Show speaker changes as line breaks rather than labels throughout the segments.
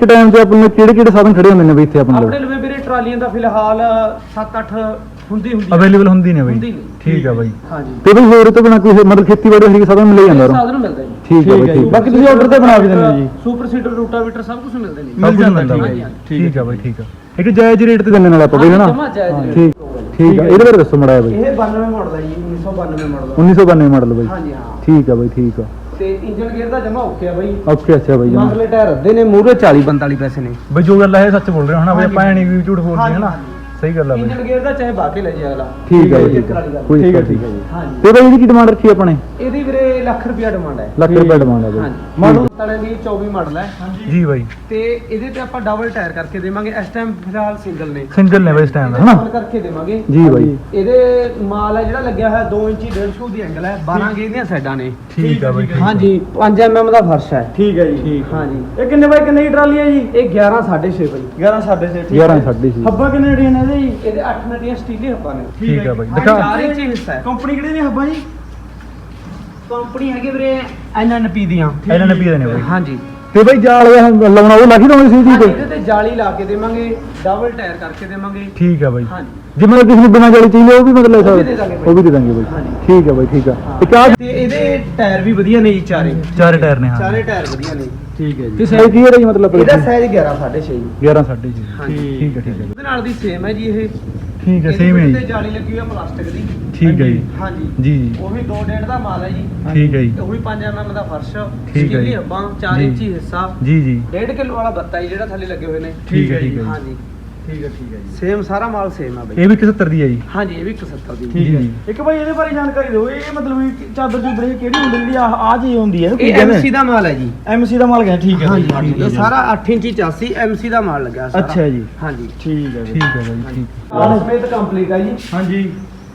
ਇੱਕ ਟਾਈਮ ਤੇ ਆਪਣੇ ਕਿਹੜੇ ਕਿਹੜੇ ਸਾਧਨ ਖੜੇ ਹੁੰਦੇ ਨੇ ਬਈ ਇੱਥੇ ਆਪਣੇ
ਆਪਣੇ
ਲਈ
ਲਵੇ ਵੀਰੇ ਟਰਾਲੀਆਂ ਦਾ ਫਿਲਹਾਲ 7-8 ਹੁੰਦੀ ਹੁੰਦੀ
ਅਵੇਲੇਬਲ ਹੁੰਦੀ ਨੇ ਬਈ।
ਹੁੰਦੀ ਨੇ।
ਠੀਕ ਆ ਬਈ।
ਹਾਂਜੀ।
ਤੇ ਬਈ ਹੋਰ ਤੋਂ ਬਿਨਾ ਕੋਈ ਮਤਲਬ ਖੇਤੀਬਾੜੀ ਹਰੀ ਸਾਧਨ ਮਿਲ ਜਾਂਦਾ
ਸਾਧਨ ਮਿਲਦਾ ਜੀ।
ਠੀਕ ਆ ਬਈ ਠੀਕ
ਬਾਕੀ ਤੁਸੀਂ ਆਰਡਰ ਤੇ ਬਣਾ ਵੀ ਦਿੰਦੇ ਹੋ ਜੀ।
ਸੁਪਰ ਸੀਡਰ ਰੂਟਾਵੀਟਰ ਸਭ ਕੁਝ ਮਿਲਦੇ ਨੇ
ਮਿਲ ਜਾਂਦਾ
ਠੀਕ ਹੈ ਜੀ,
ਠੀਕ ਆ ਬਈ ਠੀਕ ਆ। ਇੱਕ ਜਾਇਜ਼ ਰੇਟ ਤੇ ਦਿੰਦੇ ਨਾਲ ਆਪਾਂ ਬਈ ਹਨਾ?
ਜਮਾ ਜਾਇਜ਼
ਠੀਕ ਠੀਕ ਆ। ਇਹਦੇ ਬਾਰੇ ਦੱਸੋ ਮੜਾ ਬਈ।
ਇਹ 92 ਮਾਡਲ ਹੈ ਜੀ 1992 ਮਾਡਲ
1992 ਮਾਡਲ ਬਈ।
ਹਾਂਜੀ ਹਾਂ।
ਠੀਕ ਆ ਬਈ ਠੀਕ ਆ।
ਤੇ ਇੰਜਨ ਗੇਅਰ ਦਾ ਜਮਾ ਓਕੇ ਆ ਬਾਈ
ਓਕੇ ਅੱਛਾ ਬਈ ਜਮਾਂ।
ਮਗਲੇ ਟਾਇਰ ਅੱਧੇ ਨੇ ਮੂਹਰੇ 40 45 ਪੈਸੇ ਨੇ
ਬਈ ਜੋ ਗੱਲ ਹੈ ਸੱਚ ਬੋਲ ਰਹੇ ਹੋ ਹਨਾ ਬਈ
ਹਾਂਜੀ।
ਆਪਾਂ ਐ ਨਹੀਂ ਵੀ ਝੂਠ ਬੋਲਦੇ
ਹਾਂਜੀ,
ਹਨਾ
ਹਾਂਜੀ।
ਸਹੀ ਗੱਲ ਆ ਬਈ
ਇੰਜਨ ਗੇਅਰ ਦਾ ਚਾਹੇ ਬਾਕੀ ਲੈ ਜੇ ਅਗਲਾ
ਠੀਕ ਬਈ ਠੀਕ
ਠੀਕ ਠੀਕ। ਜੀ।
ਹਾਂਜੀ
ਤੇ ਬਈ ਇਹਦੀ ਕੀ ਡਿਮਾਂਡ ਰੱਖੀ ਆਪਣੇ
ਇਹਦੀ ਵੀਰੇ ਲੱਖ ਰੁਪਿਆ ਡਿਮਾਂਡ ਹੈ।
ਲੱਖ ਰੁਪਏ ਡਿਮਾਂਡ ਬਈ
ਹਾਂਜੀ। ਮਾਡਲ ਤਲੇ ਦੀ 24 ਮਾਡਲ ਹੈ।
ਜੀ ਬਾਈ।
ਤੇ ਇਹਦੇ ਤੇ ਆਪਾਂ ਡਬਲ ਟਾਇਰ ਕਰਕੇ ਦੇਵਾਂਗੇ। ਇਸ ਟਾਈਮ ਫਿਲਹਾਲ ਸਿੰਗਲ ਨੇ।
ਸਿੰਗਲ ਨੇ ਬਈ ਇਸ ਟਾਈਮ
ਇਹਦੇ
ਹਨਾ?
double ਕਰਕੇ ਦੇਵਾਂਗੇ।
ਜੀ ਬਾਈ।
ਇਹਦੇ ਮਾਲ ਹੈ ਜਿਹੜਾ ਲੱਗਿਆ ਹੋਇਆ 2 ਇੰਚੀ 150 ਦੀ ਐਂਗਲ ਹੈ। 12 ਗੇਜ ਦੀਆਂ ਸਾਈਡਾਂ ਨੇ।
ਠੀਕ ਆ ਬਈ।
ਹਾਂਜੀ। 5 mm ਦਾ ਫਰਸ਼ ਹੈ।
ਠੀਕ ਹੈ ਜੀ। ਠੀਕ
ਹਾਂਜੀ।
ਇਹ ਕਿੰਨੇ ਬਾਈ ਕਿੰਨੇ ਦੀ ਟਰਾਲੀ ਹੈ ਜੀ?
ਇਹ 11 6.5 ਬਈ।
11 ਸਾਢੇ ਛੇ, ਠੀਕ
11
ਹੈ।
ਸਾਢੇ ਛੇ।
ਹੱਬਾਂ ਕਿੰਨੇ ਦੀਆਂ ਨੇ ਇਹਦੇ? ਜੀ
ਇਹਦੇ 8 ਨਟੀਆਂ ਸਟੀਲੇ ਹੱਬਾਂ ਨੇ।
ਠੀਕ ਆ ਬਈ। ਦਿਖਾ।
ਚਾਰ ਇੰਚੀ ਹਿੱਸਾ ਹੈ।
ਕੰਪਨੀ ਕਿਹੜੀ ਨੇ ਹੱਬਾਂ ਜੀ?
ਕੰਪਨੀ ਹੈਗੀ ਵੀਰੇ ਐਨਐਨਪੀ ਦੀਆਂ।
ਇਹਨਾਂ ਨੇ ਪੀ ਦੇਣੇ ਬਈ।
ਹਾਂਜੀ।
ਤੇ ਬਈ ਜਾਲ ਲਾਉਣਾ ਉਹ ਲੱਗੀ ਦੋਵੇਂ ਸੀ ਜੀ
ਹਾਂਜੀ,
ਕੋਈ
ਇਹਦੇ ਤੇ ਜਾਲੀ ਲਾ ਕੇ ਦੇਵਾਂਗੇ ਡਬਲ ਟਾਇਰ ਕਰਕੇ ਦੇਵਾਂਗੇ।
ਠੀਕ ਆ ਬਈ।
ਹਾਂਜੀ।
ਜੇ ਮਤਲਬ ਕਿਸੇ ਨੂੰ ਬਿਨਾਂ ਜਾਲੀ ਚਾਹੀਦੀ ਉਹ ਵੀ ਮਤਲਬ
ਉਹ ਵੀ ਦੇ ਦਾਂਗੇ ਬਈ।
ਉਹ ਵੀ ਦੇ ਦਾਂਗੇ ਬਈ।
ਹਾਂਜੀ।
ਠੀਕ ਆ ਬਈ ਠੀਕ ਆ ਤੇ
ਤੇ ਇਹਦੇ ਟਾਇਰ ਵੀ ਵਧੀਆ ਨੇ ਜੀ ਚਾਰੇ।
ਚਾਰੇ ਟਾਇਰ ਨੇ ਹਾਂ।
ਚਾਰੇ ਟਾਇਰ ਵਧੀਆ ਨੇ।
ਠੀਕ ਹੈ
ਤੇ ਸਾਈਜ਼ ਕੀ ਹੈ ਜੀ ਮਤਲਬ?
ਇਹਦਾ ਸਾਈਜ਼ 11 6.5 ਜੀ।
11 ਸਾਢੇ ਛੇ।
ਹਾਂਜੀ।
ਠੀਕ ਹੈ ਠੀਕ ਹੈ।
ਉਹਦੇ ਨਾਲ ਦੀ ਸੇਮ ਹੈ ਜੀ ਇਹ।
ਠੀਕ ਹੈ
ਇਹਦੇ
ਹੈ
ਵਿੱਚ ਤੇ
ਜੀ
ਜਾਲੀ ਲੱਗੀ ਹੋਈ ਹੈ ਪਲਾਸਟਿਕ ਦੀ।
ਠੀਕ ਹੈ ਜੀ।
ਹਾਂਜੀ।
ਜੀ ਜੀ।
ਉਹ ਵੀ 2.5 ਦਾ ਮਾਲ ਹੈ ਜੀ।
ਠੀਕ ਹੈ ਜੀ।
ਉਹ ਵੀ 5 mm ਦਾ ਫਰਸ਼।
ਠੀਕ ਹੈ ਜੀ।
ਹੱਬਾਂ 4
ਜੀ।
ਇੰਚੀ ਹਿੱਸਾ।
ਜੀ ਜੀ।
1.5 ਕਿਲੋ ਵਾਲਾ ਬੱਤਾ ਜੀ ਜਿਹੜਾ ਥੱਲੇ ਲੱਗੇ ਹੋਏ ਨੇ।
ਠੀਕ ਹੈ ਠੀਕ ਹੈ ਜੀ।
ਹਾਂਜੀ।
ਠੀਕ ਹੈ ਠੀਕ ਹੈ ਜੀ।
ਸੇਮ ਸਾਰਾ ਮਾਲ ਸੇਮ ਆ ਬਈ।
ਇਹ ਵੀ 71 ਦੀ ਹੈ ਜੀ।
ਹਾਂਜੀ ਇਹ ਵੀ 71 ਦੀ।
ਠੀਕ ਹੈ
ਜੀ।
ਇੱਕ ਬਾਈ ਇਹਦੇ ਬਾਰੇ ਜਾਣਕਾਰੀ ਦਿਓ। ਇਹ ਮਤਲਬ ਵੀ ਚਾਦਰ ਚੂਦਰ ਇਹ ਕਿਹੜੀ ਹੁੰਦੀ ਜਿਹੜੀ ਆ ਆ ਜੀ ਹੁੰਦੀ ਹੈ
ਇਹ ਐਮਸੀ ਦਾ ਮਾਲ ਹੈ ਜੀ।
ਐਮਸੀ ਦਾ ਮਾਲ ਗਿਆ ਠੀਕ ਹੈ।
ਹਾਂਜੀ
ਠੀਕ ਹੈ
ਇਹ ਸਾਰਾ 8 ਇੰਚੀ ਚਾਸੀ ਐਮਸੀ ਦਾ ਮਾਲ ਲੱਗਿਆ ਸਾਰਾ।
ਅੱਛਾ ਜੀ।
ਹਾਂਜੀ।
ਠੀਕ ਹੈ
ਠੀਕ ਹੈ ਬਾਈ ਠੀਕ
ਸਮੇਤ ਕੰਪਲੀਟ ਹੈ ਜੀ।
ਹਾਂਜੀ।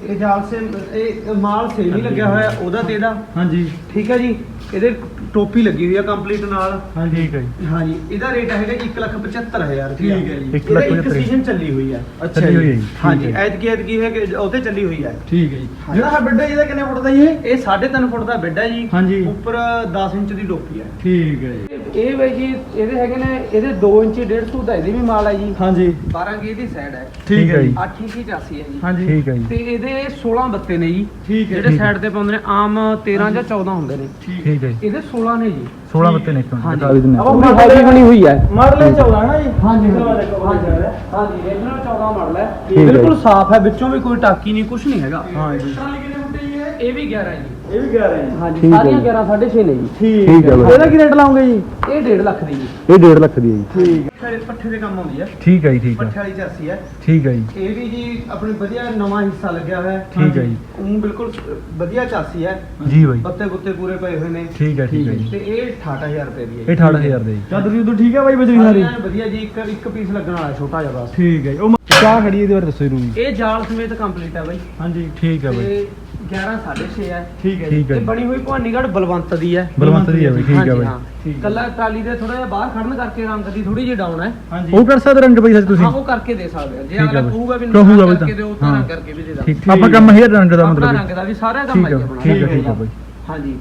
ਇਹ ਜਾਲ ਸੇ ਇਹ ਮਾਲ ਸੇਮ ਹੀ ਲੱਗਿਆ ਹੋਇਆ ਉਹਦਾ ਤੇ ਇਹਦਾ।
ਹਾਂਜੀ।
ਠੀਕ ਹੈ ਜੀ। ਇਹਦੇ ਟੋਪੀ ਲੱਗੀ ਹੋਈ ਆ ਕੰਪਲੀਟ ਨਾਲ।
ਹਾਂਜੀ ਠੀਕ ਹੈ ਜੀ।
ਹਾਂਜੀ ਇਹਦਾ ਰੇਟ ਹੈਗਾ ਜੀ 175000 ਰੁਪਏ
ਠੀਕ ਹੈ ਜੀ।
ਇੱਕ ਲੱਖ
ਇੱਕ। ਸੀਜ਼ਨ ਚੱਲੀ ਹੋਈ ਹੈ
ਚੱਲੀ ਹੋਈ ਹੈ ਜੀ
ਹਾਂਜੀ ਐਤਕੀ ਐਤਕੀ ਹੈ ਕਿ ਉਹਤੇ ਚੱਲੀ ਹੋਈ ਹੈ
ਠੀਕ ਹੈ ਜੀ।
ਹਾਂਜੀ।
ਜਿਹੜਾ ਬੈੱਡ ਇਹਦਾ ਕਿੰਨੇ ਫੁੱਟ ਦਾ ਜੀ ਇਹ?
ਇਹ 3.5 ਫੁੱਟ ਦਾ ਬੈੱਡ ਹੈ ਜੀ।
ਹਾਂਜੀ।
ਉੱਪਰ 10 ਇੰਚ ਦੀ ਟੋਪੀ ਹੈ
ਠੀਕ ਹੈ ਜੀ।
ਇਹ- ਵੇ ਜੀ ਇਹਦੇ ਹੈਗੇ ਨੇ ਇਹਦੇ 2 ਇੰਚੀ 150 ਦਾ ਇਹਦੇ ਵੀ ਮਾਲ ਹੈ ਜੀ।
ਹਾਂਜੀ।
12 ਗੇ ਦੀ ਸਾਈਡ ਹੈ
ਠੀਕ ਹੈ ਜੀ।
8 ਇੰਚੀ ਚਾਸੀ ਹੈ ਜੀ।
ਹਾਂਜੀ।
ਠੀਕ ਹੈ ਜੀ।
ਤੇ ਇਹਦੇ 16 ਬੱਤੇ ਨੇ ਜੀ।
ਠੀਕ ਹੈ
ਜਿਹੜੇ। ਸਾਈਡ ਤੇ ਪਾਉਂਦੇ ਨੇ ਆਮ 13 ਜਾਂ 14 ਹੁੰਦੇ ਨੇ।
ਠੀਕ ਹੈ। ਜੀ।
ਇਹਦੇ 16 ਨੇ ਜੀ।
16 ਬੱਤੇ ਨੇ ਇੱਕ
ਹਾਂਜੀ।
ਦਿਖਾ ਵੀ ਦਿੰਦੇ
ਆਪਾਂ
ਹਾਂ।
ਪੂਰੀ
ਹੈਵੀ ਬਣੀ ਹੋਈ ਹੈ।
ਮਾਡਲ ਇਹ 14 ਹੈ। ਨਾ ਜੀ।
ਹਾਂਜੀ ਹਾਂਜੀ। ਹਾਂਜੀ ਰੀਜਨਲ 14 ਮਾਡਲ ਹੈ। ਬਿਲਕੁਲ ਸਾਫ਼ ਹੈ ਵਿੱਚੋਂ ਵੀ ਕੋਈ ਟਾਕੀ ਨਹੀਂ ਕੁਝ ਨਹੀਂ ਹੈਗਾ।
ਹਾਂ ਜੀ
ਟਰਾਲੀ ਕਿੰਨੇ ਫੁੱਟ ਜੀ ਇਹ ਵੀ 11 ਹੈ ਜੀ।
ਇਹ ਵੀ 11 ਹੈ
ਹਾਂਜੀ
ਠੀਕ ਹੈ
ਸਾਰੀਆਂ
ਜੀ।
11 6.5 ਨੇ ਜੀ।
ਠੀਕ
ਹੈ। ਬਾਈ।
ਇਹਦਾ ਕੀ ਰੇਟ ਲਾਉਂਗੇ ਜੀ?
ਇਹ 1.5 ਲੱਖ ਦੀ ਜੀ।
ਇਹ 1.5 ਲੱਖ ਦੀ ਹੈ ਜੀ।
ਠੀਕ
ਪੱਠੇ ਪੱਠੇ ਦੇ ਕੰਮ ਆਉਂਦੀ ਹੈ
ਠੀਕ ਹੈ ਜੀ ਠੀਕ
ਪੱਠੇ
ਹੈ
ਵਾਲੀ ਚਾਸੀ ਹੈ
ਠੀਕ ਹੈ ਜੀ।
ਇਹ ਵੀ ਜੀ ਆਪਣੀ ਵਧੀਆ ਨਵਾਂ ਹਿੱਸਾ ਲੱਗਿਆ ਹੋਇਆ। ਹੈ
ਠੀਕ ਹੈ ਜੀ।
ਉਹ ਬਿਲਕੁਲ ਵਧੀਆ ਚਾਸੀ ਹੈ
ਜੀ ਬਾਈ।
ਬੱਤੇ ਬੁੱਤੇ ਪੂਰੇ ਪਏ ਹੋਏ ਨੇ।
ਠੀਕ ਹੈ ਠੀਕ ਹੈ ਜੀ।
ਤੇ ਇਹ 68000 ਰੁਪਏ ਦੀ ਹੈ
ਇਹ 18000 ਦੇ ਜੀ।
ਚਾਦਰ ਚੂਦਰ ਠੀਕ ਹੈ ਬਾਈ ਬਜਰੀ ਸਾਰੀ?
ਸਾਰੀਆਂ ਵਧੀਆ ਜੀ। ਇੱਕ ਇੱਕ ਪੀਸ ਲੱਗਣ ਵਾਲਾ ਛੋਟਾ ਜਿਹਾ ਬਸ।
ਠੀਕ ਹੈ ਜੀ। ਉਹ ਚਾਹ ਖੜੀ ਇਹਦੇ ਬਾਰੇ ਦੱਸੋ ਜਰੂਰ
ਇਹ ਜਾਲ ਸਮੇਤ ਕੰਪਲੀਟ ਹੈ ਬਾਈ।
ਹਾਂਜੀ।
ਠੀਕ ਹੈ ਬਾਈ।
ਤੇ 11 6.5 ਹੈ।
ਠੀਕ ਹੈ ਜੀ।
ਠੀਕ ਹੈ
ਇਹ
ਜੀ
ਬਣੀ ਹੋਈ ਭਵਾਨੀਗੜ੍ਹ ਬਲਵੰਤ ਦੀ ਹੈ।
ਬਲਵੰਤ ਦੀ ਹੈ ਬਾਈ ਠੀਕ ਹੈ
ਹਾਂਜੀ
ਬਾਈ।
ਹਾਂ।
ਠੀਕ ਹੈ।
ਕੱਲਾ ਟਰਾਲੀ ਦੇ ਥੋੜਾ ਜਿਹਾ ਬਾਹਰ ਖੜਨ ਕਰਕੇ ਰੰਗ ਦੀ ਥੋੜੀ ਜਿਹੀ ਡਾਊਨ ਹੈ।
ਹਾਂਜੀ।
ਉਹ ਕਰ ਸਕਦੇ ਰੰਗ ਬਾਈ ਸੱਚ ਤੁਸੀਂ?
ਹਾਂ ਉਹ ਕਰਕੇ ਦੇ ਸਕਦੇ ਆ। ਜੇ
ਠੀਕ ਹੈ
ਅਗਲਾ
ਬਾਈ।
ਕਹੂਗਾ ਵੀ
ਕਹੂਗਾ
ਨਾ
ਬਈ
ਕਰਕੇ
ਤਾਂ।
ਦਿਓ ਤਾਂ
ਹਾਂ।
ਰੰਗ ਕਰਕੇ ਵੀ ਦੇ ਦਾਂ
ਠੀਕ ਆਪਾਂ ਕੰਮ ਹੈ ਰੰਗ ਦਾ
ਆਪਣਾ
ਮਤਲਬ
ਰੰਗ ਦਾ ਵੀ ਸਾਰਾ ਕੰਮ
ਠੀਕ
ਆਈ
ਹੈ
ਆਪਣਾ
ਠੀਕ ਹੈ ਠੀਕ ਹੈ ਬਾਈ।
ਹਾਂਜੀ।